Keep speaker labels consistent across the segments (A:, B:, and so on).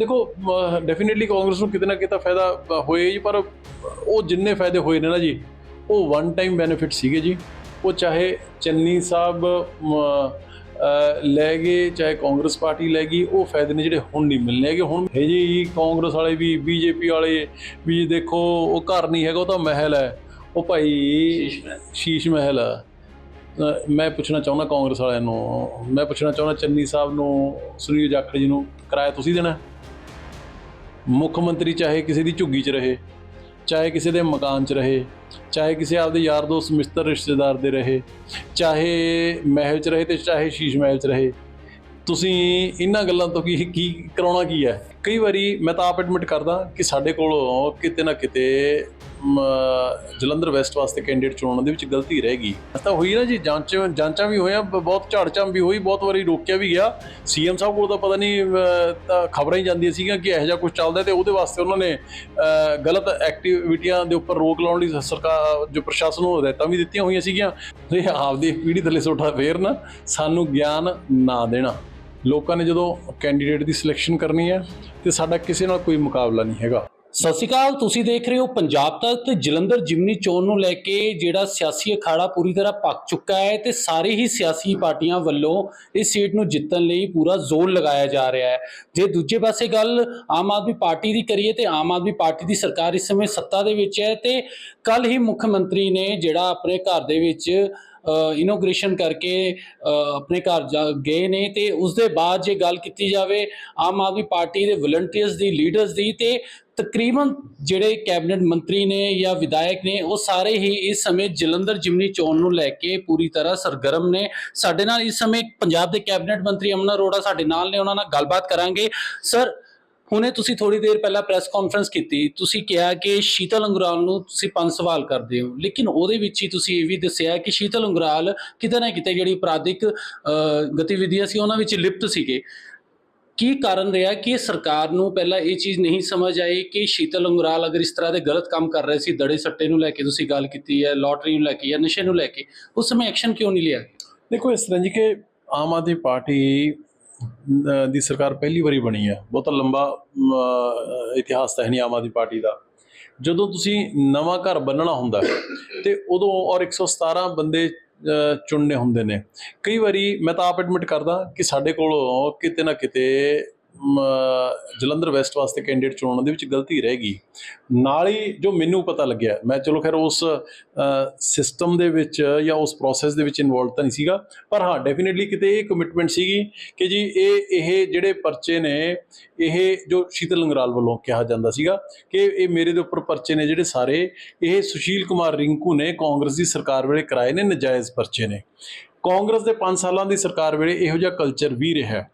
A: ਦੇਖੋ ਡੈਫੀਨਿਟਲੀ ਕਾਂਗਰਸ ਨੂੰ ਕਿਤੇ ਨਾ ਕਿਤੇ ਫਾਇਦਾ ਹੋਇਆ ਜੀ ਪਰ ਉਹ ਜਿੰਨੇ ਫਾਇਦੇ ਹੋਏ ਨੇ ਨਾ ਜੀ ਉਹ ਵਨ ਟਾਈਮ ਬੈਨੀਫਿਟ ਸੀਗੇ ਜੀ। ਉਹ ਚਾਹੇ ਚੰਨੀ ਸਾਹਿਬ ਲੈ ਗਏ ਚਾਹੇ ਕਾਂਗਰਸ ਪਾਰਟੀ ਲੈ ਗਈ ਉਹ ਫਾਇਦੇ ਨੇ ਜਿਹੜੇ ਹੁਣ ਨਹੀਂ ਮਿਲਣੇ ਹੈਗੇ। ਹੁਣ ਹੈ ਜੀ ਕਾਂਗਰਸ ਵਾਲੇ ਵੀ ਬੀਜੇਪੀ ਵਾਲੇ ਵੀ ਦੇਖੋ ਉਹ ਘਰ ਨਹੀਂ ਹੈਗਾ ਉਹ ਤਾਂ ਮਹਿਲ ਹੈ। ਉਹ ਭਾਈ ਸ਼ੀਸ਼ ਮਹਿਲ। ਆ। ਮੈਂ ਪੁੱਛਣਾ ਚਾਹੁੰਦਾ ਕਾਂਗਰਸ ਵਾਲਿਆਂ ਨੂੰ ਮੈਂ ਪੁੱਛਣਾ ਚਾਹੁੰਦਾ ਚੰਨੀ ਸਾਹਿਬ ਨੂੰ ਸੁਨੀਲ ਜਾਖੜ ਜੀ ਨੂੰ ਕਿਰਾਇਆ ਤੁਸੀਂ ਦੇਣਾ? ਮੁੱਖ ਮੰਤਰੀ ਚਾਹੇ ਕਿਸੇ ਦੀ ਝੁੱਗੀ 'ਚ ਰਹੇ, ਚਾਹੇ ਕਿਸੇ ਦੇ ਮਕਾਨ 'ਚ ਰਹੇ, ਚਾਹੇ ਕਿਸੇ ਆਪਦੇ ਯਾਰ ਦੋਸਤ ਮਿੱਤਰ ਰਿਸ਼ਤੇਦਾਰ ਦੇ ਰਹੇ, ਚਾਹੇ ਮਹਿਲ 'ਚ ਰਹੇ ਤੇ ਚਾਹੇ ਸ਼ੀਸ਼ ਮਹਿਲ 'ਚ ਰਹੇ। ਤੁਸੀਂ ਇਹਨਾਂ ਗੱਲਾਂ ਤੋਂ ਕੀ ਕੀ ਕਰਾਉਣਾ ਕੀ ਹੈ? ਕਈ ਵਾਰੀ ਮੈਂ ਤਾਂ ਆਪ ਐਡਮਿਟ ਕਰਦਾ ਕਿ ਸਾਡੇ ਕੋਲੋਂ ਕਿਤੇ ਨਾ ਕਿਤੇ ਮ, ਜਲੰਧਰ ਵੈਸਟ ਵਾਸਤੇ ਕੈਂਡੀਡੇਟ ਚੁਣਨ ਦੇ ਵਿੱਚ ਗਲਤੀ ਰਹਿ ਗਈ। ਤਾਂ ਹੋਈ ਨਾ ਜੀ ਜਾਂਚ ਜਾਂਚਾਂ ਵੀ ਹੋਈਆਂ ਬਹੁਤ ਝਾੜਚਾਂ ਵੀ ਹੋਈ ਬਹੁਤ ਵਾਰੀ ਰੋਕਿਆ ਵੀ ਗਿਆ। ਸੀਐਮ ਸਾਹਿਬ ਕੋਲ ਤਾਂ ਪਤਾ ਨਹੀਂ ਖਬਰਾਂ ਹੀ ਜਾਂਦੀਆਂ ਸੀਗੀਆਂ ਕਿ ਇਹੋ ਜਿਹਾ ਕੁਝ ਚੱਲਦਾ ਤੇ ਉਹਦੇ ਵਾਸਤੇ ਉਹਨਾਂ ਨੇ ਗਲਤ ਐਕਟੀਵਿਟੀਆਂ ਦੇ ਉੱਪਰ ਰੋਕ ਲਾਉਣ ਲਈ ਸਰਕਾਰ ਜੋ ਪ੍ਰਸ਼ਾਸਨ ਨੂੰ ਹਦਾਇਤਾਂ ਵੀ ਦਿੱਤੀਆਂ ਹੋਈਆਂ ਸੀਗੀਆਂ। ਤੇ ਆਪਦੀ ਪੀੜ੍ਹੀ ਥੱਲੇ ਸੋਠਾ ਫੇਰ ਨਾ ਸਾਨੂੰ ਗਿਆਨ ਨਾ ਦੇਣਾ। ਲੋਕਾਂ ਨੇ ਜਦੋਂ ਕੈਂਡੀਡੇਟ ਦੀ ਸਿਲੈਕਸ਼ਨ ਕਰਨੀ ਹੈ ਤੇ ਸਾਡਾ ਕਿਸੇ ਨਾਲ ਕੋਈ ਮੁਕਾਬਲਾ ਨਹੀਂ ਹੈਗਾ।
B: ਸਤਿ ਸ਼੍ਰੀ ਅਕਾਲ, ਤੁਸੀਂ ਦੇਖ ਰਹੇ ਹੋ ਪੰਜਾਬ ਤੱਕ ਤੇ ਜਲੰਧਰ ਜਿਮਨੀ ਚੋਣ ਨੂੰ ਲੈ ਕੇ ਜਿਹੜਾ ਸਿਆਸੀ ਅਖਾੜਾ ਪੂਰੀ ਤਰ੍ਹਾਂ ਪੱਕ ਚੁੱਕਾ ਹੈ ਤੇ ਸਾਰੇ ਹੀ ਸਿਆਸੀ ਪਾਰਟੀਆਂ ਵੱਲੋਂ ਇਸ ਸੀਟ ਨੂੰ ਜਿੱਤਣ ਲਈ ਪੂਰਾ ਜ਼ੋਰ ਲਗਾਇਆ ਜਾ ਰਿਹਾ ਹੈ। ਜੇ ਦੂਜੇ ਪਾਸੇ ਗੱਲ ਆਮ ਆਦਮੀ ਪਾਰਟੀ ਦੀ ਕਰੀਏ ਤੇ ਆਮ ਆਦਮੀ ਪਾਰਟੀ ਦੀ ਸਰਕਾਰ ਇਸ ਸਮੇਂ ਸੱਤਾ ਦੇ ਵਿੱਚ ਹੈ ਤੇ ਕੱਲ ਹੀ ਮੁੱਖ ਮੰਤਰੀ ਨੇ ਜਿਹੜਾ ਆਪਣੇ ਘਰ ਦੇ ਵਿੱਚ ਇਨੋਗ੍ਰੇਸ਼ਨ ਕਰਕੇ ਆਪਣੇ ਘਰ ਜਾ ਗਏ ਨੇ ਤੇ ਉਸ ਦੇ ਬਾਅਦ ਜੇ ਗੱਲ ਕੀਤੀ ਜਾਵੇ, ਆਮ ਆਦਮੀ ਪਾਰਟੀ ਦੇ ਵਲੰਟੀਅਰਸ ਦੀ ਲੀਡਰਸ ਦੀ, ਤੇ ਤਕਰੀਬਨ ਜਿਹੜੇ ਕੈਬਨਿਟ ਮੰਤਰੀ ਨੇ ਜਾਂ ਵਿਧਾਇਕ ਨੇ, ਉਹ ਸਾਰੇ ਹੀ ਇਸ ਸਮੇਂ ਜਲੰਧਰ ਜਿਮਨੀ ਚੋਣ ਨੂੰ ਲੈ ਕੇ ਪੂਰੀ ਤਰ੍ਹਾਂ ਸਰਗਰਮ ਨੇ। ਸਾਡੇ ਨਾਲ ਇਸ ਸਮੇਂ ਪੰਜਾਬ ਦੇ ਕੈਬਨਿਟ ਮੰਤਰੀ ਅਮਨ ਅਰੋੜਾ ਸਾਡੇ ਨਾਲ ਨੇ, ਉਹਨਾਂ ਨਾਲ ਗੱਲਬਾਤ ਕਰਾਂਗੇ। ਸਰ ਹੁਣੇ ਤੁਸੀਂ ਥੋੜੀ ਦੇਰ ਪਹਿਲਾਂ ਪ੍ਰੈਸ ਕਾਨਫਰੰਸ ਕੀਤੀ, ਤੁਸੀਂ ਕਿਹਾ ਕਿ ਸ਼ੀਤਲ ਅੰਗਰਾਲ ਨੂੰ ਤੁਸੀਂ ਪੰਜ ਸਵਾਲ ਕਰਦੇ ਹੋ, ਲੇਕਿਨ ਉਹਦੇ ਵਿੱਚ ਹੀ ਤੁਸੀਂ ਇਹ ਵੀ ਦੱਸਿਆ ਕਿ ਸ਼ੀਤਲ ਅੰਗਰਾਲ ਕਿਤੇ ਨਾ ਕਿਤੇ ਜਿਹੜੀ ਅਪਰਾਧਿਕ ਗਤੀਵਿਧੀਆਂ ਸੀ ਉਹਨਾਂ ਵਿੱਚ ਲਿਪਤ ਸੀਗੇ। ਕੀ ਕਾਰਨ ਰਿਹਾ ਕਿ ਸਰਕਾਰ ਨੂੰ ਪਹਿਲਾਂ ਇਹ ਚੀਜ਼ ਨਹੀਂ ਸਮਝ ਆਈ ਕਿ ਸ਼ੀਤਲ ਅੰਗਰਾਲ ਅਗਰ ਇਸ ਤਰ੍ਹਾਂ ਦੇ ਗਲਤ ਕੰਮ ਕਰ ਰਹੇ ਸੀ, ਦੜੇ ਸੱਟੇ ਨੂੰ ਲੈ ਕੇ ਤੁਸੀਂ ਗੱਲ ਕੀਤੀ ਹੈ ਲੋਟਰੀ ਨੂੰ ਲੈ ਕੇ ਜਾਂ ਨਸ਼ੇ ਨੂੰ ਲੈ ਕੇ, ਉਸ ਸਮੇਂ ਐਕਸ਼ਨ ਕਿਉਂ ਨਹੀਂ ਲਿਆ
A: ਦੇਖੋ ਇਸ ਤਰ੍ਹਾਂ ਜੀ ਕਿ ਆਮ ਆਦਮੀ ਪਾਰਟੀ ਦੀ ਸਰਕਾਰ ਪਹਿਲੀ ਵਾਰੀ ਬਣੀ ਹੈ ਬਹੁਤਾ ਲੰਬਾ ਇਤਿਹਾਸ ਤਾਂ ਹੈ ਨਹੀਂ ਆਮ ਆਦਮੀ ਪਾਰਟੀ ਦਾ। ਜਦੋਂ ਤੁਸੀਂ ਨਵਾਂ ਘਰ ਬੰਨਣਾ ਹੁੰਦਾ ਹੈ, ਤੇ ਉਦੋਂ ਔਰ 117 ਬੰਦੇ ਚੁਣਨੇ ਹੁੰਦੇ ਨੇ। ਕਈ ਵਾਰੀ ਮੈਂ ਤਾਂ ਆਪ ਐਡਮਿਟ ਕਰਦਾ ਕਿ ਸਾਡੇ ਕੋਲ ਕਿਤੇ ਨਾ ਕਿਤੇ ਜਲੰਧਰ ਵੈਸਟ ਵਾਸਤੇ ਕੈਂਡੀਡੇਟ ਚੁਣਨ ਦੇ ਵਿੱਚ ਗਲਤੀ ਰਹਿ ਗਈ। ਨਾਲ ਹੀ ਜੋ ਮੈਨੂੰ ਪਤਾ ਲੱਗਿਆ, ਮੈਂ ਚਲੋ ਖੈਰ ਉਸ ਸਿਸਟਮ ਦੇ ਵਿੱਚ ਜਾਂ ਉਸ ਪ੍ਰੋਸੈਸ ਦੇ ਵਿੱਚ ਇਨਵੋਲਵ ਤਾਂ ਨਹੀਂ ਸੀਗਾ, ਪਰ ਹਾਂ ਡੈਫੀਨਿਟਲੀ ਕਿਤੇ ਇਹ ਕਮਿਟਮੈਂਟ ਸੀਗੀ ਕਿ ਜੀ ਇਹ ਇਹ ਜਿਹੜੇ ਪਰਚੇ ਨੇ, ਇਹ ਜੋ ਸ਼ੀਤਲ ਲੰਗਰਾਲ ਵੱਲੋਂ ਕਿਹਾ ਜਾਂਦਾ ਸੀਗਾ ਕਿ ਇਹ ਮੇਰੇ ਦੇ ਉੱਪਰ ਪਰਚੇ ਨੇ ਜਿਹੜੇ ਸਾਰੇ, ਇਹ ਸੁਸ਼ੀਲ ਕੁਮਾਰ ਰਿੰਕੂ ਨੇ ਕਾਂਗਰਸ ਦੀ ਸਰਕਾਰ ਵੇਲੇ ਕਰਾਏ ਨੇ, ਨਜਾਇਜ਼ ਪਰਚੇ ਨੇ। ਕਾਂਗਰਸ ਦੇ 5 ਸਾਲਾਂ ਦੀ ਸਰਕਾਰ ਵੇਲੇ ਇਹੋ ਜਿਹਾ ਕਲਚਰ ਵੀ ਰਿਹਾ।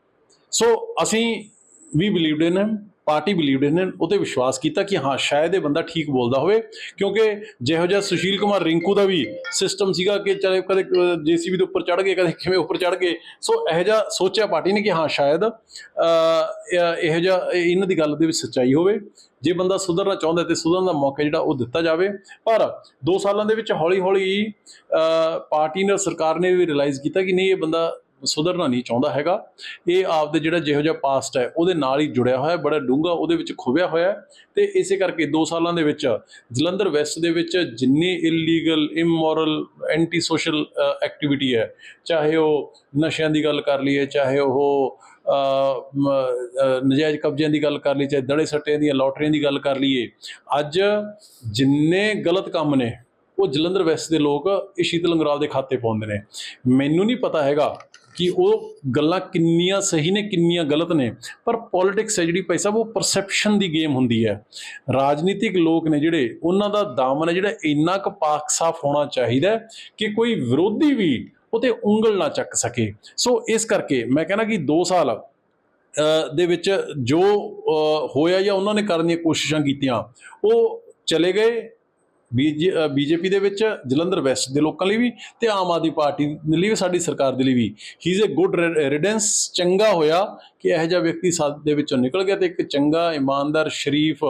A: ਸੋ ਅਸੀਂ ਵੀ ਬਲੀਵਡ ਇਨ ਪਾਰਟੀ ਬਲੀਵਡ ਇਨ ਉਤੇ ਵਿਸ਼ਵਾਸ ਕੀਤਾ ਕਿ ਹਾਂ, ਸ਼ਾਇਦ ਇਹ ਬੰਦਾ ਠੀਕ ਬੋਲਦਾ ਹੋਵੇ, ਕਿਉਂਕਿ ਜਿਹੋ ਜਿਹਾ ਸੁਸ਼ੀਲ ਕੁਮਾਰ ਰਿੰਕੂ ਦਾ ਵੀ ਸਿਸਟਮ ਸੀਗਾ ਕਿ ਚਾਹੇ ਕਦੇ ਜੀਸੀਬੀ ਦੇ ਉੱਪਰ ਚੜ ਗਏ, ਕਦੇ ਕਿਵੇਂ ਉੱਪਰ ਚੜ ਗਏ ਸੋ ਇਹੋ ਜਿਹਾ ਸੋਚਿਆ ਪਾਰਟੀ ਨੇ ਕਿ ਹਾਂ, ਸ਼ਾਇਦ ਇਹ- ਇਹੋ ਜਿਹਾ ਇਹਨਾਂ ਦੀ ਗੱਲ ਦੇ ਵਿੱਚ ਸੱਚਾਈ ਹੋਵੇ, ਜੇ ਬੰਦਾ ਸੁਧਰਨਾ ਚਾਹੁੰਦਾ ਤੇ ਸੁਧਰਨ ਦਾ ਮੌਕਾ ਜਿਹੜਾ ਉਹ ਦਿੱਤਾ ਜਾਵੇ, ਪਰ 2 ਸਾਲਾਂ ਦੇ ਵਿੱਚ ਹੌਲੀ ਹੌਲੀ ਪਾਰਟੀ ਨੇ, ਸਰਕਾਰ ਨੇ ਵੀ ਰਿਅਲਾਈਜ਼ ਕੀਤਾ ਕਿ ਨਹੀਂ, ਇਹ ਬੰਦਾ ਸੁਧਰਨਾ ਨਹੀਂ ਚਾਹੁੰਦਾ ਹੈਗਾ। ਇਹ ਆਪਦੇ ਜਿਹੜਾ ਜਿਹੋ ਜਿਹਾ ਪਾਸਟ ਹੈ, ਉਹਦੇ ਨਾਲ ਹੀ ਜੁੜਿਆ ਹੋਇਆ ਬੜਾ ਡੂੰਘਾ ਉਹਦੇ ਵਿੱਚ ਖੁੱਭਿਆ ਹੋਇਆ ਹੈ। ਤੇ ਇਸੇ ਕਰਕੇ 2 ਸਾਲਾਂ ਦੇ ਵਿੱਚ ਜਲੰਧਰ ਵੈਸਟ ਦੇ ਵਿੱਚ ਜਿੰਨੀ illegal immoral anti social activity ਹੈ, ਚਾਹੇ ਉਹ ਨਸ਼ਿਆਂ ਦੀ ਗੱਲ ਕਰ ਲਈਏ, ਚਾਹੇ ਉਹ ਨਜਾਇਜ਼ ਕਬਜ਼ਿਆਂ ਦੀ ਗੱਲ ਕਰ ਲਈ ਚਾਹੇ ਦੜੇ ਸੱਟਿਆਂ ਦੀਆਂ ਲੋਟਰੀਆਂ ਦੀ ਗੱਲ ਕਰ ਲਈਏ, ਅੱਜ ਜਿੰਨੇ ਗਲਤ ਕੰਮ ਨੇ, ਉਹ ਜਲੰਧਰ ਵੈਸਟ ਦੇ ਲੋਕ ਇਹ ਸ਼ੀਤਲ ਅੰਗਰਾਲ ਦੇ ਖਾਤੇ ਪਾਉਂਦੇ ਨੇ। ਮੈਨੂੰ ਨਹੀਂ ਪਤਾ ਹੈਗਾ ਕਿ ਉਹ ਗੱਲਾਂ ਕਿੰਨੀਆਂ ਸਹੀ ਨੇ, ਕਿੰਨੀਆਂ ਗਲਤ ਨੇ। ਪਰ ਪੋਲਿਟਿਕਸ ਹੈ ਜਿਹੜੀ ਭਾਈ ਸਾਹਿਬ, ਉਹ ਪਰਸੈਪਸ਼ਨ ਦੀ ਗੇਮ ਹੁੰਦੀ ਹੈ। ਰਾਜਨੀਤਿਕ ਲੋਕ ਨੇ ਜਿਹੜੇ, ਉਹਨਾਂ ਦਾ ਦਾਮਨ ਹੈ ਜਿਹੜਾ ਇੰਨਾ ਕੁ ਪਾਕ ਸਾਫ਼ ਹੋਣਾ ਚਾਹੀਦਾ ਕਿ ਕੋਈ ਵਿਰੋਧੀ ਵੀ ਉਤੇ ਉਂਗਲ ਨਾ ਚੱਕ ਸਕੇ। ਸੋ ਇਸ ਕਰਕੇ ਮੈਂ ਕਹਿੰਦਾ ਕਿ 2 ਸਾਲ ਦੇ ਵਿੱਚ ਜੋ ਹੋਇਆ ਜਾਂ ਉਹਨਾਂ ਨੇ ਕਰਨ ਦੀਆਂ ਕੋਸ਼ਿਸ਼ਾਂ ਕੀਤੀਆਂ, ਉਹ ਚਲੇ ਗਏ। ਬੀਜੇਪੀ ਦੇ ਵਿੱਚ ਜਲੰਧਰ ਵੈਸਟ ਦੇ ਲੋਕਾਂ ਲਈ ਵੀ ਤੇ ਆਮ ਆਦਮੀ ਪਾਰਟੀ ਦੇ ਲਈ ਵੀ, ਸਾਡੀ ਸਰਕਾਰ ਦੇ ਲਈ ਵੀ। ਹੀ ਇਜ਼ ਅ ਗੁੱਡ ਰੈਡੀਡੈਂਸ ਚੰਗਾ ਹੋਇਆ ਕਿ ਇਹੋ ਜਿਹਾ ਵਿਅਕਤੀ ਸਾਥ ਦੇ ਵਿੱਚੋਂ ਨਿਕਲ ਗਿਆ ਤੇ ਇੱਕ ਚੰਗਾ, ਇਮਾਨਦਾਰ, ਸ਼ਰੀਫ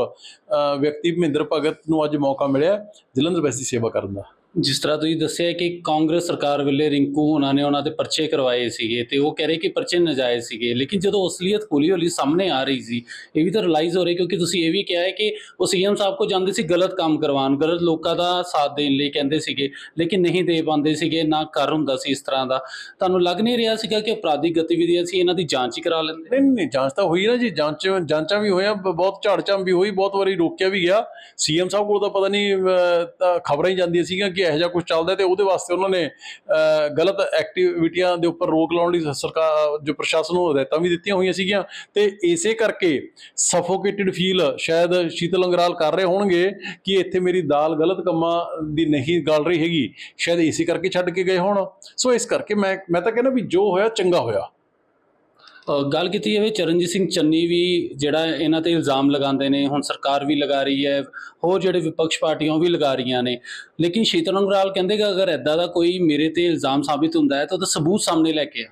A: ਵਿਅਕਤੀ ਮਹਿੰਦਰ ਭਗਤ ਨੂੰ ਅੱਜ ਮੌਕਾ ਮਿਲਿਆ ਜਲੰਧਰ ਵੈਸਟ ਦੀ ਸੇਵਾ ਕਰਨ ਦਾ।
B: ਜਿਸ ਤਰ੍ਹਾਂ ਤੁਸੀਂ ਦੱਸਿਆ ਕਿ ਕਾਂਗਰਸ ਸਰਕਾਰ ਵੇਲੇ ਰਿੰਕੂ ਹੋਣਾ ਨੇ ਉਹਨਾਂ ਦੇ ਪਰਚੇ ਕਰਵਾਏ ਸੀਗੇ ਤੇ ਉਹ ਕਹਿ ਰਹੇ ਕਿ ਪਰਚੇ ਨਜਾਇਜ਼ ਸੀਗੇ। ਲੇਕਿਨ ਜਦੋਂ ਅਸਲੀਅਤ ਹੌਲੀ ਹੌਲੀ ਸਾਹਮਣੇ ਆ ਰਹੀ ਸੀ, ਇਹ ਵੀ ਤਾਂ ਰਿਅਲਾਈਜ਼ ਹੋ ਰਿਹਾ ਕਿਉਂਕਿ ਤੁਸੀਂ ਇਹ ਵੀ ਕਿਹਾ ਹੈ ਕਿ ਉਹ ਸੀਐਮ ਸਾਹਿਬ ਕੋ ਜਾਂਦੇ ਸੀ ਗਲਤ ਕੰਮ ਕਰਵਾਉਣ, ਗਲਤ ਲੋਕਾਂ ਦਾ ਸਾਥ ਦੇਣ ਲਈ ਕਹਿੰਦੇ ਸੀਗੇ, ਲੇਕਿਨ ਨਹੀਂ ਦੇ ਪਾਉਂਦੇ ਸੀਗੇ, ਨਾ ਕਰ ਹੁੰਦਾ ਸੀ ਇਸ ਤਰ੍ਹਾਂ ਦਾ। ਤੁਹਾਨੂੰ ਲੱਗ ਨਹੀਂ ਰਿਹਾ ਸੀਗਾ ਕਿ ਅਪਰਾਧਿਕ ਗਤੀਵਿਧੀਆਂ ਸੀ ਇਹਨਾਂ ਦੀ ਜਾਂਚ ਹੀ ਕਰਾ ਲੈਂਦੇ
A: ਨਹੀਂ ਨਹੀਂ, ਜਾਂਚ ਤਾਂ ਹੋਈ ਨਾ ਜੀ, ਜਾਂਚ, ਜਾਂਚਾਂ ਵੀ ਹੋਈਆਂ, ਬ- ਬਹੁਤ ਝਾੜਚਾਂ ਵੀ ਹੋਈ, ਬਹੁਤ ਵਾਰੀ ਰੋਕਿਆ ਵੀ ਗਿਆ। ਸੀਐਮ ਸਾਹਿਬ ਕੋਲ ਤਾਂ ਪਤਾ ਨਹੀਂ ਖਬਰਾਂ ਹੀ ਜਾਂਦੀਆਂ ਸੀਗੀਆਂ ਕਿ ਇਹੋ ਜਿਹਾ ਕੁਝ ਚੱਲਦਾ ਤੇ ਉਹਦੇ ਵਾਸਤੇ ਉਹਨਾਂ ਨੇ ਗਲਤ ਐਕਟੀਵਿਟੀਆਂ ਦੇ ਉੱਪਰ ਰੋਕ ਲਾਉਣ ਲਈ ਸਰਕਾਰ, ਜੋ ਪ੍ਰਸ਼ਾਸਨ ਨੂੰ ਹਦਾਇਤਾਂ ਵੀ ਦਿੱਤੀਆਂ ਹੋਈਆਂ ਸੀਗੀਆਂ ਤੇ ਇਸੇ ਕਰਕੇ ਸਫੋਕੇਟਿਡ ਫੀਲ ਸ਼ਾਇਦ ਸ਼ੀਤਲ ਅੰਗਰਾਲ ਕਰ ਰਹੇ ਹੋਣਗੇ ਕਿ ਇੱਥੇ ਮੇਰੀ ਦਾਲ ਗਲਤ ਕੰਮਾਂ ਦੀ ਨਹੀਂ ਗੱਲ ਰਹੀ ਹੈਗੀ, ਸ਼ਾਇਦ ਇਸੇ ਕਰਕੇ ਛੱਡ ਕੇ ਗਏ ਹੋਣ। ਸੋ ਇਸ ਕਰਕੇ ਮੈਂ ਮੈਂ ਤਾਂ ਕਹਿੰਦਾ ਵੀ ਜੋ ਹੋਇਆ ਚੰਗਾ ਹੋਇਆ।
B: ਗੱਲ ਕੀਤੀ ਜਾਵੇ ਚਰਨਜੀਤ ਸਿੰਘ ਚੰਨੀ ਵੀ ਜਿਹੜਾ ਇਹਨਾਂ ਤੇ ਇਲਜ਼ਾਮ ਲਗਾਉਂਦੇ ਨੇ ਹੁਣ ਸਰਕਾਰ ਵੀ ਲਗਾ ਰਹੀ ਹੈ ਹੋਰ ਜਿਹੜੇ ਵਿਪਕਸ਼ ਪਾਰਟੀਆਂ ਵੀ ਲਗਾ ਰਹੀਆਂ ਨੇ। ਲੇਕਿਨ ਸ਼ੀਤਲ ਅੰਗਰਾਲ ਕਹਿੰਦੇ ਕਿ ਅਗਰ ਐਦਾਂ ਦਾ ਕੋਈ ਮੇਰੇ ਤੇ ਇਲਜ਼ਾਮ ਸਾਬਿਤ ਹੁੰਦਾ ਹੈ ਤਾਂ ਉਹਦਾ ਸਬੂਤ ਸਾਹਮਣੇ ਲੈ ਕੇ ਆ।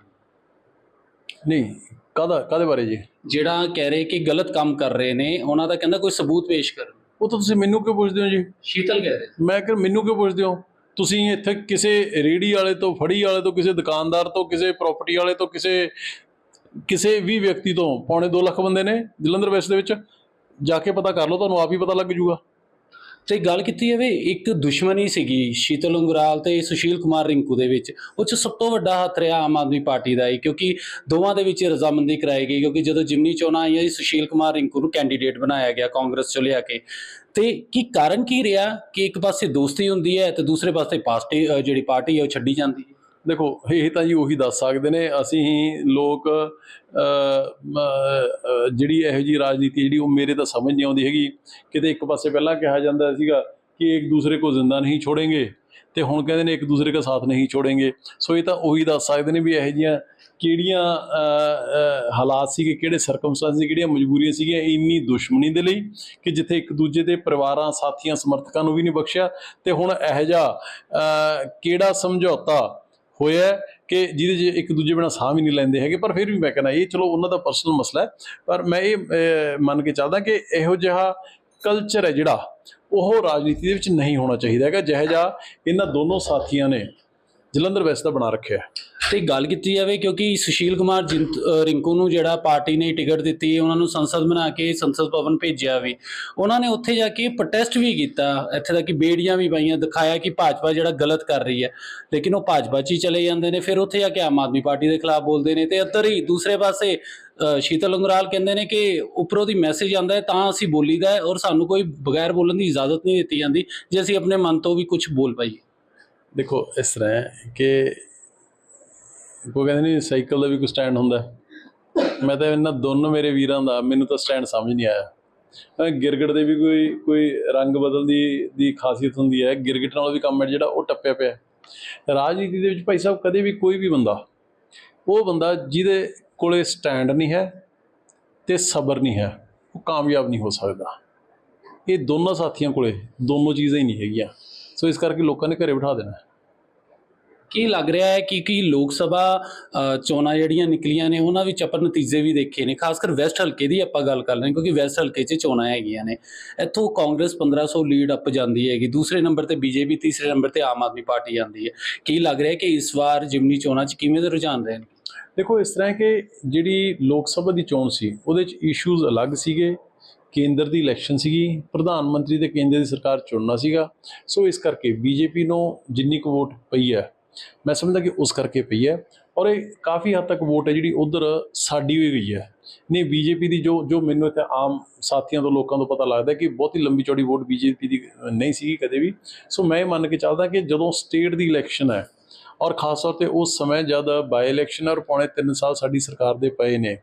A: ਨਹੀਂ ਕਾਹਦਾ ਕਾਹਦੇ ਬਾਰੇ ਜੀ?
B: ਜਿਹੜਾ ਕਹਿ ਰਹੇ ਕਿ ਗਲਤ ਕੰਮ ਕਰ ਰਹੇ ਨੇ ਉਹਨਾਂ ਦਾ ਕਹਿੰਦਾ ਕੋਈ ਸਬੂਤ ਪੇਸ਼ ਕਰ
A: ਉਹ ਤਾਂ ਤੁਸੀਂ ਮੈਨੂੰ ਕਿਉਂ ਪੁੱਛਦੇ ਹੋ ਜੀ?
B: ਸ਼ੀਤਲ ਕਹਿ ਰਹੇ
A: ਮੈਂ ਕਿ ਮੈਨੂੰ ਕਿਉਂ ਪੁੱਛਦੇ ਹੋ? ਤੁਸੀਂ ਇੱਥੇ ਕਿਸੇ ਰੇੜੀ ਵਾਲੇ ਤੋਂ ਫੜੀ ਵਾਲੇ ਤੋਂ ਕਿਸੇ ਦੁਕਾਨਦਾਰ ਤੋਂ ਕਿਸੇ ਪ੍ਰਾਪਰਟੀ ਵਾਲੇ ਤੋਂ ਕਿਸੇ ਕਿਸੇ ਵੀ ਵਿਅਕਤੀ ਤੋਂ ਪੌਣੇ 2 ਲੱਖ ਬੰਦੇ ਨੇ ਜਲੰਧਰ ਵੈਸਟ ਦੇ ਵਿੱਚ, ਜਾ ਕੇ ਪਤਾ ਕਰ ਲਓ, ਤੁਹਾਨੂੰ ਆਪ ਹੀ ਪਤਾ ਲੱਗ ਜੂਗਾ
B: ਤੇ ਗੱਲ ਕੀਤੀ ਜਾਵੇ, ਇੱਕ ਦੁਸ਼ਮਣੀ ਸੀਗੀ ਸ਼ੀਤਲ ਉਂਗਰਾਲ ਤੇ ਸੁਸ਼ੀਲ ਕੁਮਾਰ ਰਿੰਕੂ ਦੇ ਵਿੱਚ, ਉਹ ਚ ਸਭ ਤੋਂ ਵੱਡਾ ਹੱਥ ਰਿਹਾ ਆਮ ਆਦਮੀ ਪਾਰਟੀ ਦਾ ਹੀ, ਕਿਉਂਕਿ ਦੋਵਾਂ ਦੇ ਵਿੱਚ ਰਜ਼ਾਮੰਦੀ ਕਰਾਈ ਗਈ, ਕਿਉਂਕਿ ਜਦੋਂ ਜਿਮਨੀ ਚੋਣਾਂ ਆਈਆਂ ਸੀ ਸੁਸ਼ੀਲ ਕੁਮਾਰ ਰਿੰਕੂ ਨੂੰ ਕੈਂਡੀਡੇਟ ਬਣਾਇਆ ਗਿਆ ਕਾਂਗਰਸ ਚੋਂ ਲਿਆ ਕੇ। ਤੇ ਕੀ ਕਾਰਨ ਕੀ ਰਿਹਾ ਕਿ ਇੱਕ ਪਾਸੇ ਦੋਸਤੀ ਹੁੰਦੀ ਹੈ ਤੇ ਦੂਸਰੇ ਪਾਸੇ ਪਾਰਟੀ ਜਿਹੜੀ ਪਾਰਟੀ ਹੈ, ਉਹ ਛੱਡੀ ਜਾਂਦੀ ਹੈ?
A: ਦੇਖੋ, ਇਹ ਤਾਂ ਜੀ ਉਹੀ ਦੱਸ ਸਕਦੇ ਨੇ, ਅਸੀਂ ਲੋਕ ਜਿਹੜੀ ਇਹੋ ਜੀ ਰਾਜਨੀਤੀ ਜਿਹੜੀ ਉਹ ਮੇਰੇ ਤਾਂ ਸਮਝ ਨਹੀਂ ਆਉਂਦੀ ਹੈਗੀ। ਕਿਤੇ ਇੱਕ ਪਾਸੇ ਪਹਿਲਾਂ ਕਿਹਾ ਜਾਂਦਾ ਸੀਗਾ ਕਿ ਇੱਕ ਦੂਸਰੇ ਕੋ ਜ਼ਿੰਦਾ ਨਹੀਂ ਛੋੜेंगे ਤੇ ਹੁਣ ਕਹਿੰਦੇ ਨੇ ਇੱਕ ਦੂਸਰੇ ਦਾ ਸਾਥ ਨਹੀਂ ਛੋੜेंगे ਸੋ ਇਹ ਤਾਂ ਉਹੀ ਦੱਸ ਸਕਦੇ ਨੇ ਵੀ ਇਹੋ ਜੀਆਂ ਕਿਹੜੀਆਂ ਹਾਲਾਤ ਸੀਗੇ, ਕਿਹੜੇ ਸਰਕਮਸਟੈਂਸ ਸੀ ਕਿਹੜੀਆਂ ਮਜਬੂਰੀਆਂ ਸੀਗੀਆਂ ਇੰਨੀ ਦੁਸ਼ਮਣੀ ਦੇ ਲਈ ਕਿ ਜਿੱਥੇ ਇੱਕ ਦੂਜੇ ਦੇ ਪਰਿਵਾਰਾਂ, ਸਾਥੀਆਂ, ਸਮਰਥਕਾਂ ਨੂੰ ਵੀ ਨਹੀਂ ਬਖਸ਼ਿਆ। ਤੇ ਹੁਣ ਇਹੋ ਜਿਹਾ ਕਿਹੜਾ ਸਮਝੌਤਾ ਹੋਇਆ ਕਿ ਜਿਹਦੇ 'ਚ ਇੱਕ ਦੂਜੇ ਬਿਨਾ ਸਾਹ ਵੀ ਨਹੀਂ ਲੈਂਦੇ ਹੈਗੇ, ਪਰ ਫਿਰ ਵੀ ਮੈਂ ਕਹਿੰਦਾ ਇਹ ਚਲੋ ਉਹਨਾਂ ਦਾ ਪਰਸਨਲ ਮਸਲਾ ਹੈ, ਪਰ ਮੈਂ ਇਹ ਮੰਨ ਕੇ ਚੱਲਦਾ ਕਿ ਇਹੋ ਜਿਹਾ ਕਲਚਰ ਹੈ ਜਿਹੜਾ, ਉਹ ਰਾਜਨੀਤੀ ਦੇ ਵਿੱਚ ਨਹੀਂ ਹੋਣਾ ਚਾਹੀਦਾ ਹੈਗਾ, ਜਿਹੋ ਜਿਹਾ ਇਹਨਾਂ ਦੋਨੋਂ ਸਾਥੀਆਂ ਨੇ ਜਲੰਧਰ ਵੈਸਟ ਦਾ ਬਣਾ ਰੱਖਿਆ ਹੈ।
B: ਤੇ ਗੱਲ ਕੀਤੀ ਜਾਵੇ ਕਿਉਂਕਿ ਸੁਸ਼ੀਲ ਕੁਮਾਰ ਜਿੰਤ- ਰਿੰਕੂ ਨੂੰ ਜਿਹੜਾ ਪਾਰਟੀ ਨੇ ਟਿਕਟ ਦਿੱਤੀ, ਉਹਨਾਂ ਨੂੰ ਸੰਸਦ ਬਣਾ ਕੇ ਸੰਸਦ ਭਵਨ ਭੇਜਿਆ ਵੀ। ਉਹਨਾਂ ਨੇ ਉੱਥੇ ਜਾ ਕੇ ਪ੍ਰੋਟੈਸਟ ਵੀ ਕੀਤਾ। ਇੱਥੇ ਤੱਕ ਕਿ ਬੇੜੀਆਂ ਵੀ ਪਾਈਆਂ, ਦਿਖਾਇਆ ਕਿ ਭਾਜਪਾ ਜਿਹੜਾ ਗਲਤ ਕਰ ਰਹੀ ਹੈ। ਲੇਕਿਨ ਉਹ ਭਾਜਪਾ 'ਚ ਹੀ ਚਲੇ ਜਾਂਦੇ ਨੇ। ਫਿਰ ਉੱਥੇ ਜਾ ਕੇ ਆਮ ਆਦਮੀ ਪਾਰਟੀ ਦੇ ਖਿਲਾਫ ਬੋਲਦੇ ਨੇ ਤੇ ਇੱਧਰ ਹੀ ਦੂਸਰੇ ਪਾਸੇ ਸ਼ੀਤਲ ਅੰਗਰਾਲ ਕਹਿੰਦੇ ਨੇ ਕਿ ਉੱਪਰੋਂ ਦੀ ਮੈਸੇਜ ਆਂਦਾ ਹੈ, ਤਾਂ ਅਸੀਂ ਬੋਲੀਦਾ ਹੈ ਔਰ ਸਾਨੂੰ ਕੋਈ ਬਗੈਰ ਬੋਲਣ ਦੀ ਇਜਾਜ਼ਤ ਨਹੀਂ ਦਿੱਤੀ ਜਾਂਦੀ, ਜੇ ਅਸੀਂ ਆਪਣੇ ਮਨ ਤੋਂ ਵੀ ਕੁਝ ਬੋਲ ਪਾਈਏ।
A: ਦੇਖੋ, ਇਸ ਤਰ੍ਹਾਂ ਹੈ ਕਿ ਕੋਈ ਕਹਿੰਦੇ ਨਹੀਂ, ਸਾਈਕਲ ਦਾ ਵੀ ਕੋਈ ਸਟੈਂਡ ਹੁੰਦਾ ਮੈਂ ਤਾਂ ਇਹਨਾਂ ਦੋਨੋਂ ਮੇਰੇ ਵੀਰਾਂ ਦਾ, ਮੈਨੂੰ ਤਾਂ ਸਟੈਂਡ ਸਮਝ ਨਹੀਂ ਆਇਆ। ਗਿਰਗਟ ਦੇ ਵੀ ਕੋਈ ਕੋਈ ਰੰਗ ਬਦਲ ਦੀ ਦੀ ਖਾਸੀਅਤ ਹੁੰਦੀ ਹੈ। ਗਿਰਗਟ ਨਾਲੋਂ ਵੀ ਕੰਮ ਹੈ ਜਿਹੜਾ, ਉਹ ਟੱਪਿਆ ਪਿਆ ਰਾਜਨੀਤੀ ਦੇ ਵਿੱਚ ਭਾਈ ਸਾਹਿਬ, ਕਦੇ ਵੀ ਕੋਈ ਵੀ ਬੰਦਾ, ਉਹ ਬੰਦਾ ਜਿਹਦੇ ਕੋਲੇ ਸਟੈਂਡ ਨਹੀਂ ਹੈ ਤੇ ਸਬਰ ਨਹੀਂ ਹੈ, ਉਹ ਕਾਮਯਾਬ ਨਹੀਂ ਹੋ ਸਕਦਾ। ਇਹ ਦੋਨਾਂ ਸਾਥੀਆਂ ਕੋਲੇ ਦੋਨੋਂ ਚੀਜ਼ਾਂ ਹੀ ਨਹੀਂ ਹੈਗੀਆਂ। ਸੋ ਇਸ ਕਰਕੇ ਲੋਕਾਂ ਨੇ ਘਰੇ ਬਿਠਾ ਦੇਣਾ।
B: ਕੀ ਲੱਗ ਰਿਹਾ ਹੈ ਕਿ ਕੀ ਲੋਕ ਸਭਾ ਚੋਣਾਂ ਜਿਹੜੀਆਂ ਨਿਕਲੀਆਂ ਨੇ ਉਹਨਾਂ ਵਿੱਚ ਆਪਾਂ ਨਤੀਜੇ ਵੀ ਦੇਖੇ ਨੇ ਖਾਸ ਕਰ ਵੈਸਟ ਹਲਕੇ ਦੀ ਆਪਾਂ ਗੱਲ ਕਰ ਰਹੇ ਹਾਂ ਕਿਉਂਕਿ ਵੈਸਟ ਹਲਕੇ 'ਚ ਚੋਣਾਂ ਹੈਗੀਆਂ ਨੇ। ਇੱਥੋਂ ਕਾਂਗਰਸ 1500 ਲੀਡ ਅੱਪ ਜਾਂਦੀ ਹੈਗੀ ਦੂਸਰੇ ਨੰਬਰ ਤੇ ਬੀਜੇਪੀ ਤੀਸਰੇ ਨੰਬਰ ਤੇ ਆਮ ਆਦਮੀ ਪਾਰਟੀ ਆਉਂਦੀ ਹੈ। ਕੀ ਲੱਗ ਰਿਹਾ ਕਿ ਇਸ ਵਾਰ ਜਿਮਨੀ ਚੋਣਾਂ 'ਚ ਕਿਵੇਂ ਦੇ ਰੁਝਾਨ ਰਹੇ ਨੇ
A: ਦੇਖੋ ਇਸ ਤਰ੍ਹਾਂ ਕਿ ਜਿਹੜੀ ਲੋਕ ਸਭਾ ਦੀ ਚੋਣ ਸੀ ਉਹਦੇ 'ਚ ਇਸ਼ੂਜ਼ ਅਲੱਗ ਸੀਗੇ। ਕੇਂਦਰ ਦੀ ਇਲੈਕਸ਼ਨ ਸੀਗੀ, ਪ੍ਰਧਾਨ ਮੰਤਰੀ ਤੇ ਕੇਂਦਰ ਦੀ ਸਰਕਾਰ ਚੁਣਨਾ ਸੀਗਾ। ਸੋ ਇਸ ਕਰਕੇ ਬੀਜੇਪੀ ਨੂੰ ਜਿੰਨੀ ਕੁ ਵੋਟ ਪਈ ਹੈ, ਮੈਂ ਸਮਝਦਾ ਕਿ ਉਸ ਕਰਕੇ ਪਈ ਹੈ। ਔਰ ਇਹ ਕਾਫੀ ਹੱਦ ਤੱਕ ਵੋਟ ਹੈ ਜਿਹੜੀ ਉਧਰ ਸਾਡੀ ਹੋਈ ਗਈ ਹੈ। ਨਹੀਂ, ਬੀਜੇਪੀ ਦੀ ਜੋ ਜੋ ਮੈਨੂੰ ਇੱਥੇ ਆਮ ਸਾਥੀਆਂ ਤੋਂ, ਲੋਕਾਂ ਤੋਂ ਪਤਾ ਲੱਗਦਾ ਕਿ ਬਹੁਤੀ ਲੰਬੀ ਚੌੜੀ ਵੋਟ ਬੀਜੇਪੀ ਦੀ ਨਹੀਂ ਸੀਗੀ ਕਦੇ ਵੀ। ਸੋ ਮੈਂ ਇਹ ਮੰਨ ਕੇ ਚੱਲਦਾ ਕਿ ਜਦੋਂ ਸਟੇਟ ਦੀ ਇਲੈਕਸ਼ਨ ਹੈ ਔਰ ਖਾਸ ਤੌਰ ਤੇ ਉਸ ਸਮੇਂ ਜਦ ਬਾਈ ਇਲੈਕਸ਼ਨ ਔਰ ਪੌਣੇ 3 ਸਾਲ ਸਾਡੀ ਸਰਕਾਰ ਦੇ ਪਏ ਨੇ,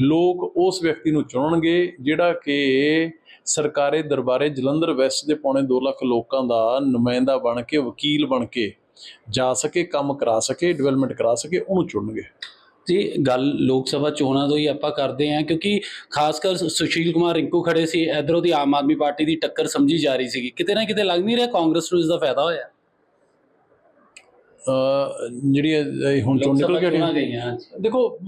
A: ਲੋਕ ਉਸ ਵਿਅਕਤੀ ਨੂੰ ਚੁਣਨਗੇ ਜਿਹੜਾ ਕਿ ਸਰਕਾਰੇ ਦਰਬਾਰੇ ਜਲੰਧਰ ਵੈਸਟ ਦੇ ਪੌਣੇ 2 ਲੱਖ ਲੋਕਾਂ ਦਾ ਨੁਮਾਇੰਦਾ ਬਣ ਕੇ, ਵਕੀਲ ਬਣ ਕੇ ਜਾ ਸਕੇ, ਕੰਮ ਕਰਾ ਸਕੇ ਡਿਵੈਲਪਮੈਂਟ ਕਰਾ ਸਕੇ, ਉਹਨੂੰ ਚੁਣਨਗੇ।
B: ਜੀ, ਗੱਲ ਲੋਕ ਸਭਾ ਚੋਣਾਂ ਤੋਂ ਹੀ ਆਪਾਂ ਕਰਦੇ ਹਾਂ ਕਿਉਂਕਿ ਖਾਸ ਕਰ ਸੁਸ਼ੀਲ ਕੁਮਾਰ ਰਿੰਕੂ ਖੜੇ ਸੀ, ਇਧਰੋਂ ਦੀ ਆਮ ਆਦਮੀ ਪਾਰਟੀ ਦੀ ਟੱਕਰ ਸਮਝੀ ਜਾ ਰਹੀ ਸੀਗੀ। ਕਿਤੇ ਨਾ ਕਿਤੇ ਲੱਗ ਨਹੀਂ ਰਿਹਾ ਕਾਂਗਰਸ ਨੂੰ ਇਸ ਦਾ ਫਾਇਦਾ ਹੋਇਆ।
A: ਜਿਹੜੀ ਹੁਣ ਚੋਣ ਨਿਕਲ ਕੇ
B: ਗਈਆਂ
A: ਦੇਖੋ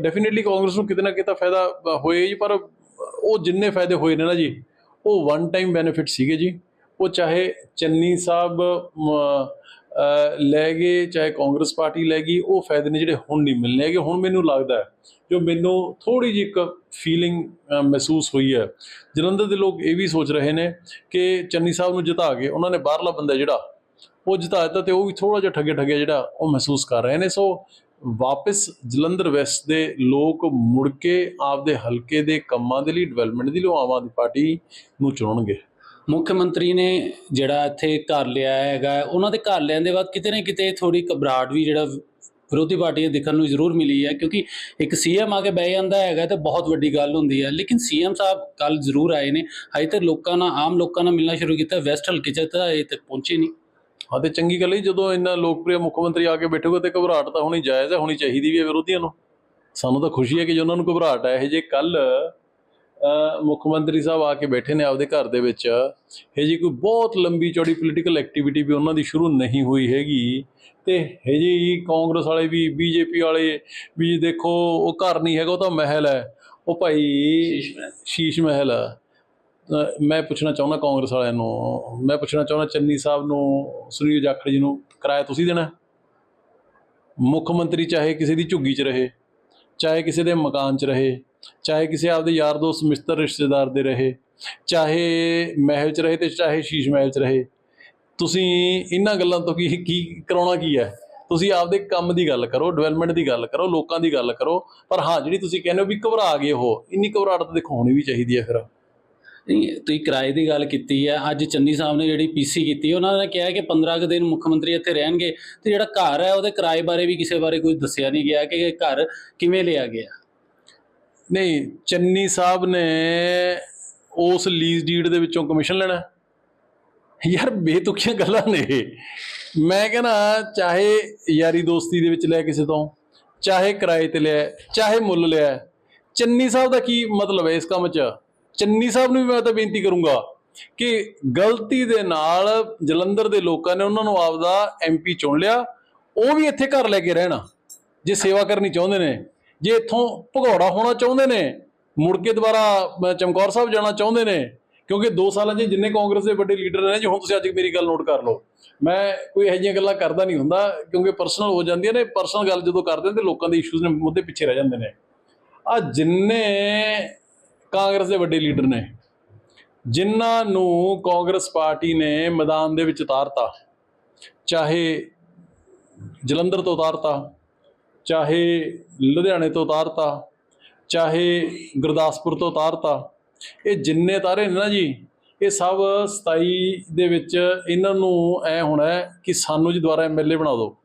A: ਡੈਫੀਨਿਟਲੀ ਕਾਂਗਰਸ ਨੂੰ ਕਿਤੇ ਨਾ ਕਿਤੇ ਫਾਇਦਾ ਹੋਏ ਜੀ ਪਰ ਉਹ ਜਿੰਨੇ ਫਾਇਦੇ ਹੋਏ ਨੇ ਨਾ ਜੀ ਉਹ ਵਨ ਟਾਈਮ ਬੈਨੀਫਿਟ ਸੀਗੇ ਜੀ। ਉਹ ਚਾਹੇ ਚੰਨੀ ਸਾਹਿਬ ਲੈ ਗਏ ਚਾਹੇ ਕਾਂਗਰਸ ਪਾਰਟੀ ਲੈ ਗਈ ਉਹ ਫਾਇਦੇ ਨੇ ਜਿਹੜੇ ਹੁਣ ਨਹੀਂ ਮਿਲਣੇ ਹੈਗੇ। ਹੁਣ ਮੈਨੂੰ ਲੱਗਦਾ ਜੋ ਮੈਨੂੰ ਥੋੜੀ ਜਿਹੀ ਇੱਕ ਫੀਲਿੰਗ ਮਹਿਸੂਸ ਹੋਈ ਹੈ। ਜਲੰਧਰ ਦੇ ਲੋਕ ਇਹ ਵੀ ਸੋਚ ਰਹੇ ਨੇ ਕਿ ਚੰਨੀ ਸਾਹਿਬ ਨੂੰ ਜਿਤਾ ਕੇ ਉਹਨਾਂ ਨੇ ਬਾਹਰਲਾ ਬੰਦਾ ਜਿਹੜਾ ਉਹ ਜਿਤਾ ਦਿੱਤਾ ਤੇ ਉਹ ਵੀ ਥੋੜਾ ਜਿਹਾ ਠੱਗੇ ਠੱਗੇ ਜਿਹੜਾ ਉਹ ਮਹਿਸੂਸ ਕਰ ਰਹੇ ਨੇ। ਸੋ ਵਾਪਸ ਜਲੰਧਰ ਵੈਸਟ ਦੇ ਲੋਕ ਮੁੜ ਕੇ ਆਪਦੇ ਹਲਕੇ ਦੇ ਕੰਮਾਂ ਦੇ ਲਈ ਡਿਵੈਲਪਮੈਂਟ ਦੀ ਲਈ, ਉਹ ਆਮ ਆਦਮੀ ਪਾਰਟੀ ਨੂੰ ਚੁਣਨਗੇ।
B: ਮੁੱਖ ਮੰਤਰੀ ਨੇ ਜਿਹੜਾ ਇੱਥੇ ਘਰ ਲਿਆ ਹੈਗਾ, ਉਹਨਾਂ ਦੇ ਘਰ ਲੈਣ ਦੇ ਬਾਅਦ ਕਿਤੇ ਨਾ ਕਿਤੇ ਥੋੜੀ ਘਬਰਾਹਟ ਵੀ ਜਿਹੜਾ ਵਿਰੋਧੀ ਪਾਰਟੀਆਂ ਦੇਖਣ ਨੂੰ ਜ਼ਰੂਰ ਮਿਲੀ ਹੈ, ਕਿਉਂਕਿ ਇੱਕ ਸੀਐਮ ਆ ਕੇ ਬਹਿ ਜਾਂਦਾ ਹੈਗਾ ਤੇ ਬਹੁਤ ਵੱਡੀ ਗੱਲ ਹੁੰਦੀ ਹੈ। ਲੇਕਿਨ ਸੀਐਮ ਸਾਹਿਬ ਕੱਲ ਜ਼ਰੂਰ ਆਏ ਨੇ। ਹਜੇ ਤੱਕ ਲੋਕਾਂ ਨਾਲ, ਆਮ ਲੋਕਾਂ ਨਾਲ ਮਿਲਣਾ ਸ਼ੁਰੂ ਕੀਤਾ, ਵੈਸਟ ਹਲਕੇ ਚ ਤਾਂ ਹਜੇ ਤੱਕ ਪਹੁੰਚੇ ਨਹੀਂ।
A: ਹਾਂ ਤੇ ਚੰਗੀ ਗੱਲ ਹੈ ਜਦੋਂ ਇੰਨਾ ਲੋਕਪ੍ਰਿਯ ਮੁੱਖ ਮੰਤਰੀ ਆ ਕੇ ਬੈਠੂਗਾ ਤੇ ਘਬਰਾਹਟ ਤਾਂ ਹੋਣੀ ਜਾਇਜ਼ ਹੈ ਹੋਣੀ ਚਾਹੀਦੀ ਵੀ ਹੈ ਵਿਰੋਧੀਆਂ ਨੂੰ। ਸਾਨੂੰ ਤਾਂ ਖੁਸ਼ੀ ਹੈ ਕਿ ਉਹਨਾਂ ਨੂੰ ਘਬਰਾਹਟ ਹੈ ਇਹ ਜੇ ਕੱਲ ਮੁੱਖ ਮੰਤਰੀ ਸਾਹਿਬ ਆ ਕੇ ਬੈਠੇ ਨੇ ਆਪਦੇ ਘਰ ਦੇ ਵਿੱਚ ਇਹ ਜੀ ਕੋਈ ਬਹੁਤ ਲੰਬੀ ਚੌੜੀ ਪੋਲੀਟੀਕਲ ਐਕਟੀਵਿਟੀ ਵੀ ਉਹਨਾਂ ਦੀ ਸ਼ੁਰੂ ਨਹੀਂ ਹੋਈ ਹੈਗੀ। ਤੇ ਇਹ ਜੀ ਕਾਂਗਰਸ ਵਾਲੇ ਵੀ ਬੀਜੇਪੀ ਵਾਲੇ ਵੀ ਦੇਖੋ ਉਹ ਘਰ ਨਹੀਂ ਹੈਗਾ ਉਹ ਤਾਂ ਮਹਿਲ ਹੈ। ਉਹ ਭਾਈ ਸ਼ੀਸ਼ ਮਹਿਲ। ਆ ਮੈਂ ਪੁੱਛਣਾ ਚਾਹੁੰਦਾ ਕਾਂਗਰਸ ਵਾਲਿਆਂ ਨੂੰ, ਮੈਂ ਪੁੱਛਣਾ ਚਾਹੁੰਦਾ ਚੰਨੀ ਸਾਹਿਬ ਨੂੰ, ਸੁਨੀਲ ਜਾਖੜ ਜੀ ਨੂੰ, ਕਿਰਾਇਆ ਤੁਸੀਂ ਦੇਣਾ? ਮੁੱਖ ਮੰਤਰੀ ਚਾਹੇ ਕਿਸੇ ਦੀ ਝੁੱਗੀ 'ਚ ਰਹੇ, ਚਾਹੇ ਕਿਸੇ ਦੇ ਮਕਾਨ 'ਚ ਰਹੇ, ਚਾਹੇ ਕਿਸੇ ਆਪਦੇ ਯਾਰ ਦੋਸਤ, ਮਿੱਤਰ, ਰਿਸ਼ਤੇਦਾਰ ਦੇ ਰਹੇ, ਚਾਹੇ ਮਹਿਲ 'ਚ ਰਹੇ ਤੇ ਚਾਹੇ ਸ਼ੀਸ਼ ਮਹਿਲ 'ਚ ਰਹੇ। ਤੁਸੀਂ ਇਹਨਾਂ ਗੱਲਾਂ ਤੋਂ ਕੀ ਕੀ ਕਰਾਉਣਾ ਕੀ ਹੈ? ਤੁਸੀਂ ਆਪਦੇ ਕੰਮ ਦੀ ਗੱਲ ਕਰੋ ਡਿਵੈਲਪਮੈਂਟ ਦੀ ਗੱਲ ਕਰੋ, ਲੋਕਾਂ ਦੀ ਗੱਲ ਕਰੋ, ਪਰ ਹਾਂ, ਜਿਹੜੀ ਤੁਸੀਂ ਕਹਿੰਦੇ ਹੋ ਵੀ ਘਬਰਾ ਗਏ ਉਹ ਇੰਨੀ ਘਬਰਾਹਟ ਤਾਂ ਦੇਖੋ ਹੋਣੀ ਵੀ ਚਾਹੀਦੀ ਹੈ ਫਿਰ।
B: ਤੁਸੀਂ ਕਿਰਾਏ ਦੀ ਗੱਲ ਕੀਤੀ ਹੈ, ਅੱਜ ਚੰਨੀ ਸਾਹਿਬ ਨੇ ਜਿਹੜੀ ਪੀਸੀ ਕੀਤੀ, ਉਹਨਾਂ ਨੇ ਕਿਹਾ ਕਿ 15 ਕੁ ਦਿਨ ਮੁੱਖ ਮੰਤਰੀ ਇੱਥੇ ਰਹਿਣਗੇ, ਤੇ ਜਿਹੜਾ ਘਰ ਹੈ, ਉਹਦੇ ਕਿਰਾਏ ਬਾਰੇ ਵੀ ਕਿਸੇ ਬਾਰੇ ਕੋਈ ਦੱਸਿਆ ਨਹੀਂ ਗਿਆ ਕਿ ਇਹ ਘਰ ਕਿਵੇਂ ਲਿਆ ਗਿਆ।
A: ਨਹੀਂ, ਚੰਨੀ ਸਾਹਿਬ ਨੇ ਉਸ ਲੀਜ਼ ਡੀਡ ਦੇ ਵਿੱਚੋਂ ਕਮਿਸ਼ਨ ਲੈਣਾ। ਯਾਰ ਬੇਤੁਕੀਆਂ ਗੱਲਾਂ ਨੇ ਮੈਂ ਕਹਿੰਦਾ, ਚਾਹੇ ਯਾਰੀ ਦੋਸਤੀ ਦੇ ਵਿੱਚ ਲਿਆ ਕਿਸੇ ਤੋਂ, ਚਾਹੇ ਕਿਰਾਏ ਤੇ ਲਿਆ, ਚਾਹੇ ਮੁੱਲ ਲਿਆ। ਚੰਨੀ ਸਾਹਿਬ ਦਾ ਕੀ ਮਤਲਬ ਹੈ ਇਸ ਕੰਮ 'ਚ? ਚੰਨੀ ਸਾਹਿਬ ਨੂੰ ਵੀ ਮੈਂ ਤਾਂ ਬੇਨਤੀ ਕਰੂੰਗਾ ਕਿ ਗਲਤੀ ਦੇ ਨਾਲ ਜਲੰਧਰ ਦੇ ਲੋਕਾਂ ਨੇ ਉਹਨਾਂ ਨੂੰ ਆਪਦਾ ਐਮਪੀ ਚੁਣ ਲਿਆ, ਉਹ ਵੀ ਇੱਥੇ ਘਰ ਲੈ ਕੇ ਰਹਿਣਾ, ਜੇ ਸੇਵਾ ਕਰਨੀ ਚਾਹੁੰਦੇ ਨੇ, ਜੇ ਇੱਥੋਂ ਭਗੌੜਾ ਹੋਣਾ ਚਾਹੁੰਦੇ ਨੇ, ਮੁੜ ਕੇ ਦੁਬਾਰਾ ਚਮਕੌਰ ਸਾਹਿਬ ਜਾਣਾ ਚਾਹੁੰਦੇ ਨੇ, ਕਿਉਂਕਿ 2 ਸਾਲਾਂ 'ਚ ਜਿੰਨੇ ਕਾਂਗਰਸ ਦੇ ਵੱਡੇ ਲੀਡਰ ਨੇ, ਜੇ ਹੁਣ ਤੁਸੀਂ ਅੱਜ ਮੇਰੀ ਗੱਲ ਨੋਟ ਕਰ ਲਓ, ਮੈਂ ਕੋਈ ਇਹੋ ਜਿਹੀਆਂ ਗੱਲਾਂ ਕਰਦਾ ਨਹੀਂ ਹੁੰਦਾ, ਕਿਉਂਕਿ ਪਰਸਨਲ ਹੋ ਜਾਂਦੀਆਂ ਨੇ ਪਰਸਨਲ ਗੱਲ ਜਦੋਂ ਕਰਦੇ ਨੇ, ਤੇ ਲੋਕਾਂ ਦੇ ਇਸ਼ੂਜ਼ ਨੇ ਮੁੱਦੇ ਪਿੱਛੇ ਰਹਿ ਜਾਂਦੇ ਨੇ। ਆ ਜਿੰਨੇ ਕਾਂਗਰਸ ਦੇ ਵੱਡੇ ਲੀਡਰ ਨੇ। ਜਿਨ੍ਹਾਂ ਨੂੰ ਕਾਂਗਰਸ ਪਾਰਟੀ ਨੇ ਮੈਦਾਨ ਦੇ ਵਿੱਚ ਉਤਾਰਤਾ। ਚਾਹੇ ਜਲੰਧਰ ਤੋਂ ਉਤਾਰਤਾ, ਚਾਹੇ ਲੁਧਿਆਣੇ ਤੋਂ ਉਤਾਰਤਾ, ਚਾਹੇ ਗੁਰਦਾਸਪੁਰ ਤੋਂ ਉਤਾਰਤਾ। ਇਹ ਜਿੰਨੇ ਤਾਰੇ ਨੇ ਨਾ ਜੀ, ਇਹ ਸਭ 27 ਦੇ ਵਿੱਚ ਇਹਨਾਂ ਨੂੰ ਐ ਹੋਣਾ ਕਿ ਸਾਨੂੰ ਜੀ ਦੁਬਾਰਾ ਐਮਐਲਏ ਬਣਾ ਦਿਓ।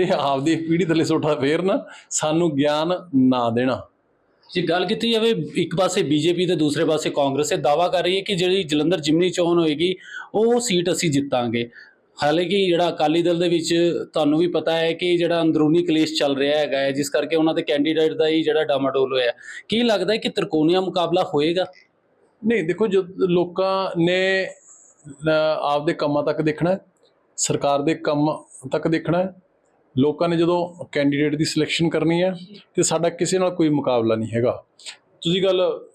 A: ਇਹ ਆਪਦੀ ਪੀੜ੍ਹੀ ਥੱਲੇ ਸੋਠਾ ਫੇਰ ਨਾ ਸਾਨੂੰ ਗਿਆਨ ਨਾ ਦੇਣਾ।
B: ਜੇ ਗੱਲ ਕੀਤੀ ਜਾਵੇ ਇੱਕ ਪਾਸੇ ਬੀਜੇਪੀ ਤੇ ਦੂਸਰੇ ਪਾਸੇ ਕਾਂਗਰਸ ਇਹ ਦਾਵਾ ਕਰ ਰਹੀ ਹੈ ਕਿ ਜਿਹੜੀ ਜਲੰਧਰ ਜਿਮਨੀ ਚੋਣ ਹੋਏਗੀ ਉਹ ਸੀਟ ਅਸੀਂ ਜਿੱਤਾਂਗੇ। ਹਾਲਾਂਕਿ ਜਿਹੜਾ ਅਕਾਲੀ ਦਲ ਦੇ ਵਿੱਚ ਤੁਹਾਨੂੰ ਵੀ ਪਤਾ ਹੈ ਕਿ ਜਿਹੜਾ ਅੰਦਰੂਨੀ ਕਲੇਸ਼ ਚੱਲ ਰਿਹਾ ਹੈਗਾ ਹੈ ਜਿਸ ਕਰਕੇ ਉਹਨਾਂ ਦੇ ਕੈਂਡੀਡੇਟ ਦਾ ਹੀ ਜਿਹੜਾ ਡਾਮਾਡੋਲ ਹੋਇਆ ਕੀ ਲੱਗਦਾ ਹੈ ਕਿ ਤਰਕੋਨੀਆ ਮੁਕਾਬਲਾ ਹੋਏਗਾ?
A: ਨਹੀਂ ਦੇਖੋ ਜੋ ਲੋਕਾਂ ਨੇ ਅਹ, ਆਪਦੇ ਕੰਮਾਂ ਤੱਕ ਦੇਖਣਾ ਸਰਕਾਰ ਦੇ ਕੰਮ ਤੱਕ ਦੇਖਣਾ ਲੋਕਾਂ ਨੇ ਜਦੋਂ ਕੈਂਡੀਡੇਟ ਦੀ ਸਿਲੈਕਸ਼ਨ ਕਰਨੀ ਹੈ ਤੇ ਸਾਡਾ ਕਿਸੇ ਨਾਲ ਕੋਈ ਮੁਕਾਬਲਾ ਨਹੀਂ ਹੈਗਾ। ਤੁਸੀਂ ਗੱਲ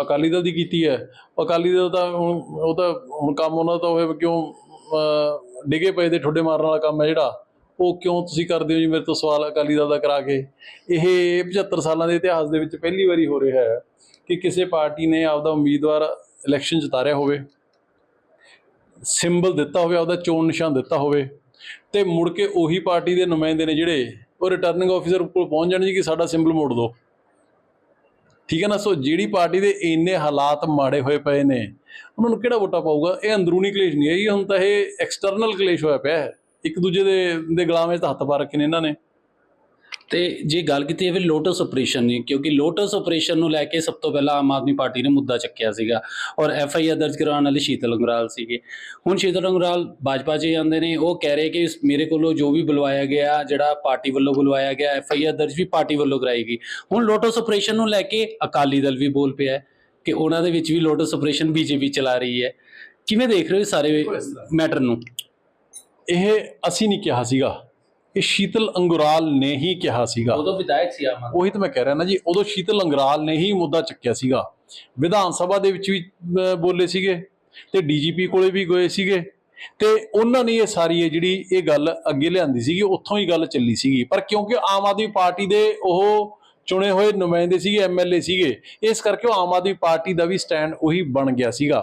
A: ਅਕਾਲੀ ਦਲ ਦੀ ਕੀਤੀ ਹੈ। ਅਕਾਲੀ ਦਲ ਤਾਂ ਹੁਣ ਉਹ ਤਾਂ ਹੁਣ ਕੰਮ ਉਹਨਾਂ ਦਾ ਹੋਵੇ ਕਿਉਂ ਅਹ, ਡਿੱਗੇ ਪਏ ਦੇ ਠੋਡੇ ਮਾਰਨ ਵਾਲਾ ਕੰਮ ਹੈ ਜਿਹੜਾ। ਉਹ ਕਿਉਂ ਤੁਸੀਂ ਕਰਦੇ ਹੋ ਜੀ ਮੇਰੇ ਤੋਂ ਸਵਾਲ ਅਕਾਲੀ ਦਲ ਦਾ ਕਰਾ ਕੇ? ਇਹ 75 ਸਾਲਾਂ ਦੇ ਇਤਿਹਾਸ ਦੇ ਵਿੱਚ ਪਹਿਲੀ ਵਾਰੀ ਹੋ ਰਿਹਾ ਹੈ ਕਿ ਕਿਸੇ ਪਾਰਟੀ ਨੇ ਆਪਦਾ ਉਮੀਦਵਾਰ ਇਲੈਕਸ਼ਨ 'ਚ ਉਤਾਰਿਆ ਹੋਵੇ। ਸਿੰਬਲ ਦਿੱਤਾ ਹੋਵੇ ਆਪਦਾ ਚੋਣ ਨਿਸ਼ਾਨ ਦਿੱਤਾ ਹੋਵੇ। ਤੇ ਮੁੜ ਕੇ ਉਹੀ ਪਾਰਟੀ ਦੇ ਨੁਮਾਇੰਦੇ ਨੇ ਜਿਹੜੇ, ਉਹ ਰਿਟਰਨਿੰਗ ਆਫੀਸਰ ਕੋਲ ਪਹੁੰਚ ਜਾਣ ਜੀ ਕਿ ਸਾਡਾ ਸਿੰਬਲ ਮੋੜ ਦਿਓ ਠੀਕ ਹੈ ਨਾ? ਸੋ ਜਿਹੜੀ ਪਾਰਟੀ ਦੇ ਇੰਨੇ ਹਾਲਾਤ ਮਾੜੇ ਹੋਏ ਪਏ ਨੇ, ਉਹਨਾਂ ਨੂੰ ਕਿਹੜਾ ਵੋਟਾਂ ਪਾਊਗਾ? ਇਹ ਅੰਦਰੂਨੀ ਕਲੇਸ਼ ਨਹੀਂ ਹੈ ਇਹ ਹੁਣ ਤਾਂ ਇਹ ਐਕਸਟਰਨਲ ਕਲੇਸ਼ ਹੋਇਆ ਪਿਆ ਹੈ। ਇੱਕ ਦੂਜੇ ਦੇ ਦੇ ਗੁਲਾਮੇ 'ਚ ਤਾਂ ਹੱਥ ਪਾ ਰੱਖੇ ਨੇ ਇਹਨਾਂ ਨੇ।
B: ਤੇ ਜੇ ਗੱਲ ਕੀਤੀ ਜਾਵੇ ਲੋਟਸ ਆਪਰੇਸ਼ਨ ਦੀ ਕਿਉਂਕਿ ਲੋਟਸ ਆਪਰੇਸ਼ਨ ਨੂੰ ਲੈ ਕੇ ਸਭ ਤੋਂ ਪਹਿਲਾਂ ਆਮ ਆਦਮੀ ਪਾਰਟੀ ਨੇ ਮੁੱਦਾ ਚੱਕਿਆ ਸੀਗਾ ਔਰ ਐਫ ਆਈ ਆਰ ਦਰਜ ਕਰਾਉਣ ਵਾਲੇ ਸ਼ੀਤਲ ਅੰਗਰਾਲ ਸੀਗੇ। ਹੁਣ ਸ਼ੀਤਲ ਅੰਗਰਾਲ ਭਾਜਪਾ 'ਚ ਜਾਂਦੇ ਨੇ ਉਹ ਕਹਿ ਰਹੇ ਕਿ ਮੇਰੇ ਕੋਲੋਂ ਜੋ ਵੀ ਬੁਲਵਾਇਆ ਗਿਆ ਜਿਹੜਾ ਪਾਰਟੀ ਵੱਲੋਂ ਬੁਲਵਾਇਆ ਗਿਆ ਐਫ ਆਈ ਆਰ ਦਰਜ ਵੀ ਪਾਰਟੀ ਵੱਲੋਂ ਕਰਾਈ ਗਈ। ਹੁਣ ਲੋਟਸ ਆਪਰੇਸ਼ਨ ਨੂੰ ਲੈ ਕੇ ਅਕਾਲੀ ਦਲ ਵੀ ਬੋਲ ਪਿਆ ਕਿ ਉਹਨਾਂ ਦੇ ਵਿੱਚ ਵੀ ਲੋਟਸ ਆਪਰੇਸ਼ਨ ਬੀਜੇਪੀ ਚਲਾ ਰਹੀ ਹੈ। ਕਿਵੇਂ ਦੇਖ ਰਹੇ ਹੋ ਸਾਰੇ ਮੈਟਰ ਨੂੰ?
A: ਇਹ ਅਸੀਂ ਨਹੀਂ ਕਿਹਾ ਸੀਗਾ। ਇਹ ਸ਼ੀਤਲ ਅੰਗੁਰਾਲ ਨੇ ਹੀ ਕਿਹਾ ਸੀਗਾ।
B: ਉਦੋਂ ਵਿਧਾਇਕ ਸੀ ਆਮ
A: ਉਹੀ ਤਾਂ ਮੈਂ ਕਹਿ ਰਿਹਾ ਨਾ ਜੀ ਉਦੋਂ ਸ਼ੀਤਲ ਅੰਗਰਾਲ ਨੇ ਹੀ ਮੁੱਦਾ ਚੱਕਿਆ ਸੀਗਾ। ਵਿਧਾਨ ਸਭਾ ਦੇ ਵਿੱਚ ਵੀ ਬੋਲੇ ਸੀਗੇ ਤੇ ਡੀਜੀਪੀ ਕੋਲੇ ਵੀ ਗਏ ਸੀਗੇ ਤੇ ਉਹਨਾਂ ਨੇ ਇਹ ਸਾਰੀ ਇਹ ਜਿਹੜੀ ਇਹ ਗੱਲ ਅੱਗੇ ਲਿਆਂਦੀ ਸੀਗੀ ਉੱਥੋਂ ਹੀ ਗੱਲ ਚੱਲੀ ਸੀਗੀ। ਪਰ ਕਿਉਂਕਿ ਆਮ ਆਦਮੀ ਪਾਰਟੀ ਦੇ ਉਹ ਚੁਣੇ ਹੋਏ ਨੁਮਾਇੰਦੇ ਸੀਗੇ ਐਮਐਲਏ ਸੀਗੇ ਇਸ ਕਰਕੇ ਉਹ ਆਮ ਆਦਮੀ ਪਾਰਟੀ ਦਾ ਵੀ ਸਟੈਂਡ ਉਹੀ ਬਣ ਗਿਆ ਸੀਗਾ।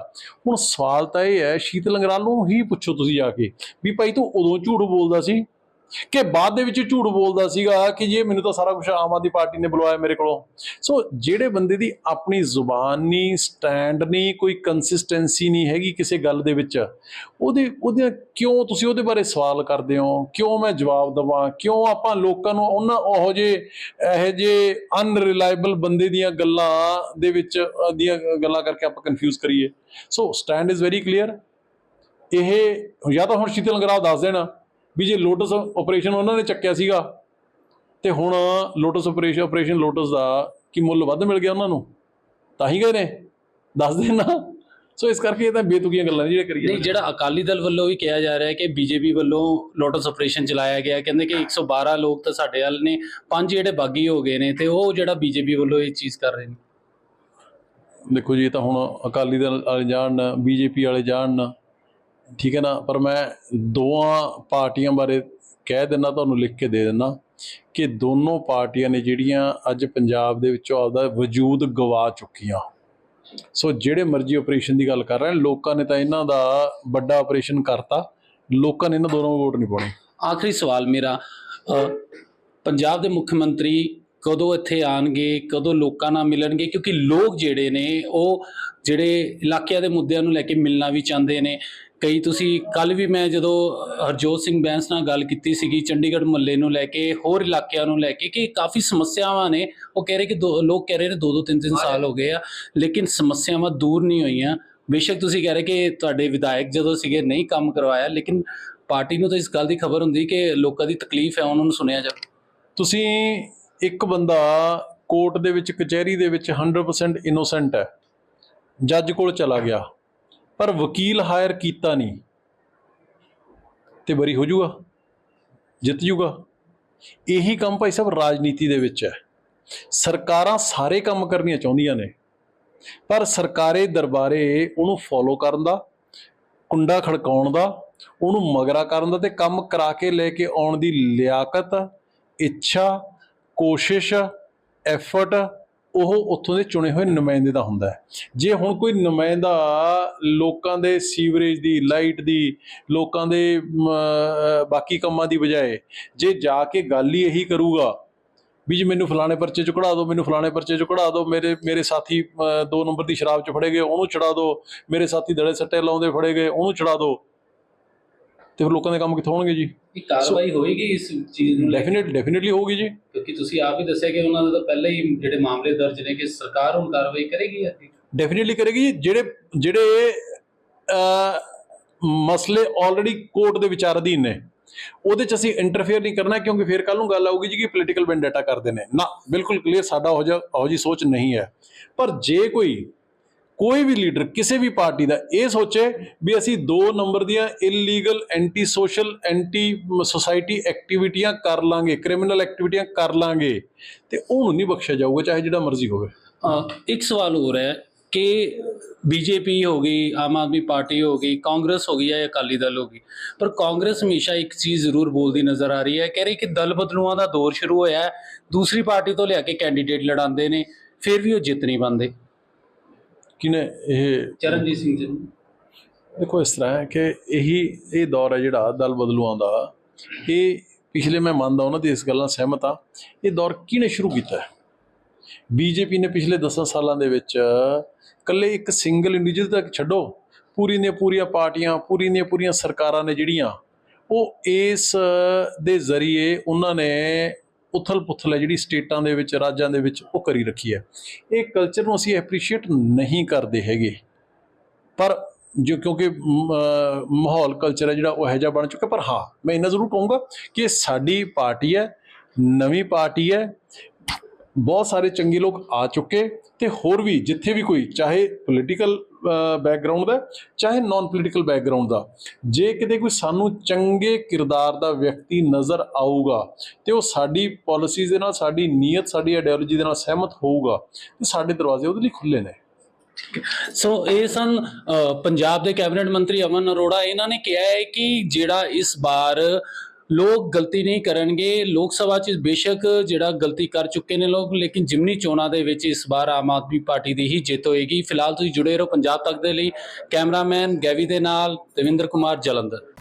A: ਹੁਣ ਸਵਾਲ ਤਾਂ ਇਹ ਹੈ ਸ਼ੀਤਲ ਅੰਗਰਾਲ ਨੂੰ ਹੀ ਪੁੱਛੋ ਤੁਸੀਂ ਜਾ ਕੇ ਵੀ ਭਾਈ ਤੂੰ ਉਦੋਂ ਝੂਠ ਬੋਲਦਾ ਸੀ? ਕਿ ਬਾਅਦ ਦੇ ਵਿੱਚ ਝੂਠ ਬੋਲਦਾ ਸੀਗਾ ਕਿ ਜੇ ਮੈਨੂੰ ਤਾਂ ਸਾਰਾ ਕੁਝ ਆਮ ਆਦਮੀ ਪਾਰਟੀ ਨੇ ਬੁਲਵਾਇਆ ਮੇਰੇ ਕੋਲੋਂ। ਸੋ ਜਿਹੜੇ ਬੰਦੇ ਦੀ ਆਪਣੀ ਜ਼ੁਬਾਨ ਨਹੀਂ, ਸਟੈਂਡ ਨਹੀਂ, ਕੋਈ ਕੰਸਿਸਟੈਂਸੀ ਨਹੀਂ ਹੈਗੀ ਕਿਸੇ ਗੱਲ ਦੇ ਵਿੱਚ, ਉਹਦੇ ਉਹਦੇ ਕਿਉਂ ਤੁਸੀਂ ਉਹਦੇ ਬਾਰੇ ਸਵਾਲ ਕਰਦੇ ਹੋ? ਕਿਉਂ ਮੈਂ ਜਵਾਬ ਦਵਾਂ? ਕਿਉਂ ਆਪਾਂ ਲੋਕਾਂ ਨੂੰ ਉਹਨਾਂ ਉਹੋ ਜੇ ਇਹੋ ਜੇ ਅਨਰਿਲਾਈਬਲ ਬੰਦੇ ਦੀਆਂ ਗੱਲਾਂ ਦੇ ਵਿੱਚ ਦੀਆਂ ਗੱਲਾਂ ਕਰਕੇ ਆਪਾਂ ਕਨਫਿਊਜ਼ ਕਰੀਏ? So stand is very clear ਇਹ ਜਾਂ ਤਾਂ ਹੁਣ ਸ਼ੀਤਲ ਅੰਗਰਾਲ ਦੱਸ ਦੇਣਾ। ਵੀ ਜੇ ਲੋਟਸ ਆਪਰੇਸ਼ਨ ਉਹਨਾਂ ਨੇ ਚੱਕਿਆ ਸੀਗਾ ਤੇ ਹੁਣ ਲੋਟਸ ਆਪਰੇਸ਼ਨ ਆਪਰੇਸ਼ਨ ਲੋਟਸ ਦਾ ਕੀ ਮੁੱਲ ਵੱਧ ਮਿਲ ਗਿਆ ਉਹਨਾਂ ਨੂੰ? ਤਾਂ ਹੀ ਗਏ ਨੇ। ਦੱਸ ਦੇਣਾ ਸੋ ਇਸ ਕਰਕੇ ਇਹ ਤਾਂ ਬੇਤੁਕੀਆਂ ਗੱਲਾਂ ਨੇ ਜਿਹੜੇ ਕਰੀਏ।
B: ਨਹੀਂ ਜਿਹੜਾ ਅਕਾਲੀ ਦਲ ਵੱਲੋਂ ਵੀ ਕਿਹਾ ਜਾ ਰਿਹਾ ਹੈ ਕਿ ਬੀਜੇਪੀ ਵੱਲੋਂ ਲੋਟਸ ਆਪਰੇਸ਼ਨ ਚਲਾਇਆ ਗਿਆ। ਕਹਿੰਦੇ ਕਿ 112 ਲੋਕ ਤਾਂ ਸਾਡੇ ਵੱਲ ਨੇ ਪੰਜ ਜਿਹੜੇ ਬਾਗੀ ਹੋ ਗਏ ਨੇ ਤੇ ਉਹ ਜਿਹੜਾ ਬੀਜੇਪੀ ਵੱਲੋਂ ਇਹ ਚੀਜ਼ ਕਰ ਰਹੇ ਨੇ।
A: ਦੇਖੋ ਜੀ ਇਹ ਤਾਂ ਹੁਣ ਅਕਾਲੀ ਦਲ ਵਾਲੇ ਜਾਣ ਬੀਜੇਪੀ ਵਾਲੇ ਜਾਣ ਠੀਕ ਹੈ ਨਾ? ਪਰ ਮੈਂ ਦੋਵਾਂ ਪਾਰਟੀਆਂ ਬਾਰੇ ਕਹਿ ਦਿੰਦਾ, ਤੁਹਾਨੂੰ ਲਿਖ ਕੇ ਦੇ ਦਿੰਦਾ ਕਿ ਦੋਨੋਂ ਪਾਰਟੀਆਂ ਨੇ ਜਿਹੜੀਆਂ ਅੱਜ ਪੰਜਾਬ ਦੇ ਵਿੱਚੋਂ ਆਪਦਾ ਵਜੂਦ ਗਵਾ ਚੁੱਕੀਆਂ। ਸੋ ਜਿਹੜੇ ਮਰਜ਼ੀ ਆਪਰੇਸ਼ਨ ਦੀ ਗੱਲ ਕਰ ਰਹੇ ਲੋਕਾਂ ਨੇ ਤਾਂ ਇਹਨਾਂ ਦਾ ਵੱਡਾ ਆਪਰੇਸ਼ਨ ਕਰਤਾ। ਲੋਕਾਂ ਨੇ ਇਹਨਾਂ ਦੋਨੋਂ ਨੂੰ ਵੋਟ ਨਹੀਂ ਪਾਉਣੀ।
B: ਆਖਰੀ ਸਵਾਲ ਮੇਰਾ ਪੰਜਾਬ ਦੇ ਮੁੱਖ ਮੰਤਰੀ ਕਦੋਂ ਇੱਥੇ ਆਣਗੇ, ਕਦੋਂ ਲੋਕਾਂ ਨਾਲ ਮਿਲਣਗੇ? ਕਿਉਂਕਿ ਲੋਕ ਜਿਹੜੇ ਨੇ, ਉਹ ਜਿਹੜੇ ਇਲਾਕਿਆਂ ਦੇ ਮੁੱਦਿਆਂ ਨੂੰ ਲੈ ਕੇ ਮਿਲਣਾ ਵੀ ਚਾਹੁੰਦੇ ਨੇ। ਕਈ ਤੁਸੀਂ ਕੱਲ ਵੀ ਮੈਂ ਜਦੋਂ ਹਰਜੋਤ ਸਿੰਘ ਬੈਂਸ ਨਾਲ ਗੱਲ ਕੀਤੀ ਸੀਗੀ ਚੰਡੀਗੜ੍ਹ ਮੁਹੱਲੇ ਨੂੰ ਲੈ ਕੇ, ਹੋਰ ਇਲਾਕਿਆਂ ਨੂੰ ਲੈ ਕੇ ਕਿ ਕਾਫੀ ਸਮੱਸਿਆਵਾਂ ਨੇ, ਉਹ ਕਹਿ ਰਹੇ ਕਿ ਦੋ- ਲੋਕ ਕਹਿ ਰਹੇ ਨੇ ਦੋ ਦੋ, ਤਿੰਨ ਤਿੰਨ ਸਾਲ ਹੋ ਗਏ ਆ, ਲੇਕਿਨ ਸਮੱਸਿਆਵਾਂ ਦੂਰ ਨਹੀਂ ਹੋਈਆਂ। ਬੇਸ਼ੱਕ ਤੁਸੀਂ ਕਹਿ ਰਹੇ ਕਿ ਤੁਹਾਡੇ ਵਿਧਾਇਕ ਜਦੋਂ ਸੀਗੇ ਨਹੀਂ ਕੰਮ ਕਰਵਾਇਆ, ਲੇਕਿਨ ਪਾਰਟੀ ਨੂੰ ਤਾਂ ਇਸ ਗੱਲ ਦੀ ਖਬਰ ਹੁੰਦੀ ਕਿ ਲੋਕਾਂ ਦੀ ਤਕਲੀਫ ਹੈ, ਉਹਨਾਂ ਨੂੰ ਸੁਣਿਆ ਜਾਵੇ
A: ਤੁਸੀਂ ਇੱਕ ਬੰਦਾ ਕੋਰਟ ਦੇ ਵਿੱਚ, ਕਚਹਿਰੀ ਦੇ ਵਿੱਚ 100% ਇਨੋਸੈਂਟ ਹੈ, ਜੱਜ ਕੋਲ ਚਲਾ ਗਿਆ। ਪਰ ਵਕੀਲ ਹਾਇਰ ਕੀਤਾ ਨਹੀਂ ਤੇ ਬਰੀ ਹੋ ਜਾਊਗਾ ਜਿੱਤ ਜਾਊਗਾ ਇਹੀ ਕੰਮ ਭਾਈ ਸਾਹਿਬ ਰਾਜਨੀਤੀ ਦੇ ਵਿੱਚ ਹੈ। ਸਰਕਾਰਾਂ ਸਾਰੇ ਕੰਮ ਕਰਨੀਆਂ ਚਾਹੁੰਦੀਆਂ ਨੇ, ਪਰ ਸਰਕਾਰੇ ਦਰਬਾਰੇ ਉਹਨੂੰ ਫੋਲੋ ਕਰਨ ਦਾ, ਕੁੰਡਾ ਖੜਕਾਉਣ ਦਾ, ਉਹਨੂੰ ਮਗਰਾ ਕਰਨ ਦਾ ਤੇ ਕੰਮ ਕਰਾ ਕੇ ਲੈ ਕੇ ਆਉਣ ਦੀ ਲਿਆਕਤ, ਇੱਛਾ, ਕੋਸ਼ਿਸ਼ ਐਫਰਟ ਉਹ ਉੱਥੋਂ ਦੇ ਚੁਣੇ ਹੋਏ ਨੁਮਾਇੰਦੇ ਦਾ ਹੁੰਦਾ ਹੈ। ਜੇ ਹੁਣ ਕੋਈ ਨੁਮਾਇੰਦਾ ਲੋਕਾਂ ਦੇ ਸੀਵਰੇਜ ਦੀ ਲਾਈਟ ਦੀ ਲੋਕਾਂ ਦੇ ਬਾਕੀ ਕੰਮਾਂ ਦੀ ਬਜਾਏ ਜੇ ਜਾ ਕੇ ਗੱਲ ਹੀ ਇਹੀ ਕਰੂਗਾ ਵੀ ਜੀ ਮੈਨੂੰ ਫਲਾਣੇ ਪਰਚੇ ਚ ਕਢਾ ਦਿਓ ਮੈਨੂੰ ਫਲਾਣੇ ਪਰਚੇ ਚ ਕਢਾ ਦਿਓ ਮੇਰੇ ਮੇਰੇ ਸਾਥੀ ਅਹ, ਦੋ ਨੰਬਰ ਦੀ ਸ਼ਰਾਬ ਚ ਫੜੇ ਗਏ ਉਹਨੂੰ ਛੜਾ ਦਿਓ ਮੇਰੇ ਸਾਥੀ ਦੜੇ ਸੱਟੇ ਲਾਉਂਦੇ ਫੜੇ ਗਏ ਉਹਨੂੰ ਛੜਾ ਦਿਓ। ਤੇ ਫਿਰ ਲੋਕਾਂ ਦੇ ਕੰਮ ਕਿੱਥੋਂ ਹੋਣਗੇ ਜੀ?
B: ਇਹ ਕਾਰਵਾਈ ਹੋਏਗੀ ਇਸ ਚੀਜ਼ ਨੂੰ ਲੈ ਕੇ?
A: ਡੈਫੀਨਿਟ ਡੈਫੀਨਿਟਲੀ ਹੋਊਗੀ ਜੀ।
B: ਕਿਉਂਕਿ ਤੁਸੀਂ ਆਪ ਹੀ ਦੱਸਿਆ ਕਿ ਉਹਨਾਂ ਦੇ ਤਾਂ ਪਹਿਲਾਂ ਹੀ ਜਿਹੜੇ ਮਾਮਲੇ ਦਰਜ ਨੇ ਕਿ ਸਰਕਾਰ ਹੁਣ ਕਾਰਵਾਈ ਕਰੇਗੀ ਅੱਗੇ
A: ਡੈਫੀਨਿਟਲੀ ਕਰੇਗੀ ਜੀ। ਜਿਹੜੇ ਜਿਹੜੇ ਅਹ, ਮਸਲੇ ਆਲਰੇਡੀ ਕੋਰਟ ਦੇ ਵਿਚਾਰ ਅਧੀਨ ਨੇ ਉਹਦੇ ਚ ਅਸੀਂ ਇੰਟਰਫੇਅਰ ਨਹੀਂ ਕਰਨਾ ਕਿਉਂਕਿ ਫਿਰ ਕੱਲ ਨੂੰ ਗੱਲ ਆਊਗੀ ਜੀ ਕਿ ਪੋਲੀਟੀਕਲ ਵੈਂਡੇਟਾ ਕਰਦੇ ਨੇ। ਨਾ ਬਿਲਕੁਲ ਕਲੀਅਰ ਸਾਡਾ ਹੋ ਜਾ ਉਹ ਜੀ ਸੋਚ ਨਹੀਂ ਹੈ। ਪਰ ਜੇ ਕੋਈ ਕੋਈ ਵੀ ਲੀਡਰ ਕਿਸੇ ਵੀ ਪਾਰਟੀ ਦਾ ਇਹ ਸੋਚੇ ਵੀ ਅਸੀਂ ਦੋ ਨੰਬਰ ਦੀਆਂ illegal anti social anti society ਐਕਟੀਵਿਟੀਆਂ ਕਰ ਲਾਂਗੇ ਕ੍ਰਿਮੀਨਲ ਐਕਟੀਵਿਟੀਆਂ ਕਰ ਲਾਂਗੇ ਤੇ ਉਹਨੂੰ ਨਹੀਂ ਬਖਸ਼ਿਆ ਜਾਊਗਾ, ਚਾਹੇ ਜਿਹੜਾ ਮਰਜ਼ੀ ਹੋਵੇ।
B: ਇੱਕ ਸਵਾਲ ਹੋਰ ਹੈ ਕਿ ਬੀਜੇਪੀ ਹੋ ਗਈ, ਆਮ ਆਦਮੀ ਪਾਰਟੀ ਹੋ ਗਈ, ਕਾਂਗਰਸ ਹੋ ਗਈ ਜਾਂ ਅਕਾਲੀ ਦਲ ਹੋ ਗਈ, ਪਰ ਕਾਂਗਰਸ ਹਮੇਸ਼ਾ ਇੱਕ ਚੀਜ਼ ਜ਼ਰੂਰ ਬੋਲਦੀ ਨਜ਼ਰ ਆ ਰਹੀ ਹੈ, ਕਹਿ ਰਹੀ ਕਿ ਦਲ ਬਦਲੂਆਂ ਦਾ ਦੌਰ ਸ਼ੁਰੂ ਹੋਇਆ ਹੈ, ਦੂਸਰੀ ਪਾਰਟੀ ਤੋਂ ਲਿਆ ਕੇ ਕੈਂਡੀਡੇਟ ਲੜਾਉਂਦੇ ਨੇ, ਫਿਰ ਵੀ ਉਹ ਜਿੱਤ ਨਹੀਂ ਪਾਉਂਦੇ।
A: ਕਿਨੇ ਇਹ
B: ਚਰਨਜੀਤ ਸਿੰਘ ਜੀ।
A: ਦੇਖੋ ਇਸ ਤਰ੍ਹਾਂ ਹੈ ਕਿ ਇਹੀ ਇਹ ਦੌਰ ਹੈ ਜਿਹੜਾ ਦਲ ਬਦਲੂਆਂ ਦਾ। ਇਹ ਪਿਛਲੇ ਮੈਂ ਮੰਨਦਾ ਉਹਨਾਂ ਦੀ ਇਸ ਗੱਲ ਨਾਲ ਸਹਿਮਤ ਆ ਇਹ ਦੌਰ ਕਿਹਨੇ ਸ਼ੁਰੂ ਕੀਤਾ ਹੈ? ਬੀਜੇਪੀ ਨੇ ਪਿਛਲੇ 10 ਸਾਲਾਂ ਦੇ ਵਿੱਚ ਕੱਲੇ ਇੱਕ ਸਿੰਗਲ ਇੰਡੀਵਿਜੂਅਲ ਤੱਕ ਛੱਡੋ। ਪੂਰੀ ਦੀਆਂ ਪੂਰੀਆਂ ਪਾਰਟੀਆਂ ਪੂਰੀ ਦੀਆਂ ਪੂਰੀਆਂ ਸਰਕਾਰਾਂ ਨੇ ਜਿਹੜੀਆਂ ਉਹ ਇਸ ਦੇ ਜ਼ਰੀਏ ਉਹਨਾਂ ਨੇ ਉਥਲ ਪੁਥਲ ਹੈ ਜਿਹੜੀ ਸਟੇਟਾਂ ਦੇ ਵਿੱਚ ਰਾਜਾਂ ਦੇ ਵਿੱਚ ਉਹ ਕਰੀ ਰੱਖੀ ਹੈ। ਇਹ ਕਲਚਰ ਨੂੰ ਅਸੀਂ ਐਪਰੀਸ਼ੀਏਟ ਨਹੀਂ ਕਰਦੇ ਹੈਗੇ। ਪਰ ਜੋ ਕਿਉਂਕਿ ਮ, ਮਾਹੌਲ ਕਲਚਰ ਹੈ ਜਿਹੜਾ ਉਹ ਇਹੋ ਜਿਹਾ ਬਣ ਚੁੱਕਾ ਪਰ ਹਾਂ ਮੈਂ ਇਹਨਾਂ ਜ਼ਰੂਰ ਕਹੂੰਗਾ ਕਿ ਸਾਡੀ ਪਾਰਟੀ ਹੈ ਨਵੀਂ ਪਾਰਟੀ ਹੈ। ਬਹੁਤ ਸਾਰੇ ਚੰਗੇ ਲੋਕ ਆ ਚੁੱਕੇ ਤੇ ਹੋਰ ਵੀ ਜਿੱਥੇ ਵੀ ਕੋਈ ਚਾਹੇ ਪੋਲੀਟੀਕਲ ਬੈਕਗ੍ਰਾਉਂਡ ਦਾ, ਚਾਹੇ ਨਾਨ ਪੋਲੀਟੀਕਲ ਬੈਕਗ੍ਰਾਉਂਡ ਦਾ। ਜੇ ਕਿਤੇ ਕੋਈ ਸਾਨੂੰ ਚੰਗੇ ਕਿਰਦਾਰ ਦਾ ਵਿਅਕਤੀ ਨਜ਼ਰ ਆਊਗਾ, ਤੇ ਉਹ ਸਾਡੀ ਪਾਲਿਸੀਜ਼ ਦੇ ਨਾਲ, ਸਾਡੀ ਨੀਅਤ, ਸਾਡੀ ਆਈਡੀਓਲੋਜੀ ਦੇ ਨਾਲ ਸਹਿਮਤ ਹੋਊਗਾ, ਤੇ ਸਾਡੇ ਦਰਵਾਜ਼ੇ ਉਹਦੇ ਲਈ ਖੁੱਲੇ ਨੇ।
B: ਸੋ ਇਹ ਸਨ ਪੰਜਾਬ ਦੇ ਕੈਬਨਿਟ ਮੰਤਰੀ ਅਮਨ ਅਰੋੜਾ। ਇਹਨਾਂ ਨੇ ਕਿਹਾ ਹੈ ਕਿ ਜਿਹੜਾ ਇਸ ਵਾਰ ਲੋਕ ਗਲਤੀ ਨਹੀਂ ਕਰਨਗੇ। ਲੋਕ ਸਭਾ 'ਚ ਬੇਸ਼ੱਕ ਜਿਹੜਾ ਗਲਤੀ ਕਰ ਚੁੱਕੇ ਨੇ ਲੋਕ, ਲੇਕਿਨ ਜਿਮਨੀ ਚੋਣਾਂ ਦੇ ਵਿੱਚ ਇਸ ਵਾਰ ਆਮ ਆਦਮੀ ਪਾਰਟੀ ਦੀ ਹੀ ਜਿੱਤ ਹੋਏਗੀ। ਫਿਲਹਾਲ ਤੁਸੀਂ ਜੁੜੇ ਰਹੋ ਪੰਜਾਬ ਤੱਕ ਦੇ ਲਈ। ਕੈਮਰਾਮੈਨ ਗੈਵੀ ਦੇ ਨਾਲ ਦਵਿੰਦਰ ਕੁਮਾਰ ਜਲੰਧਰ।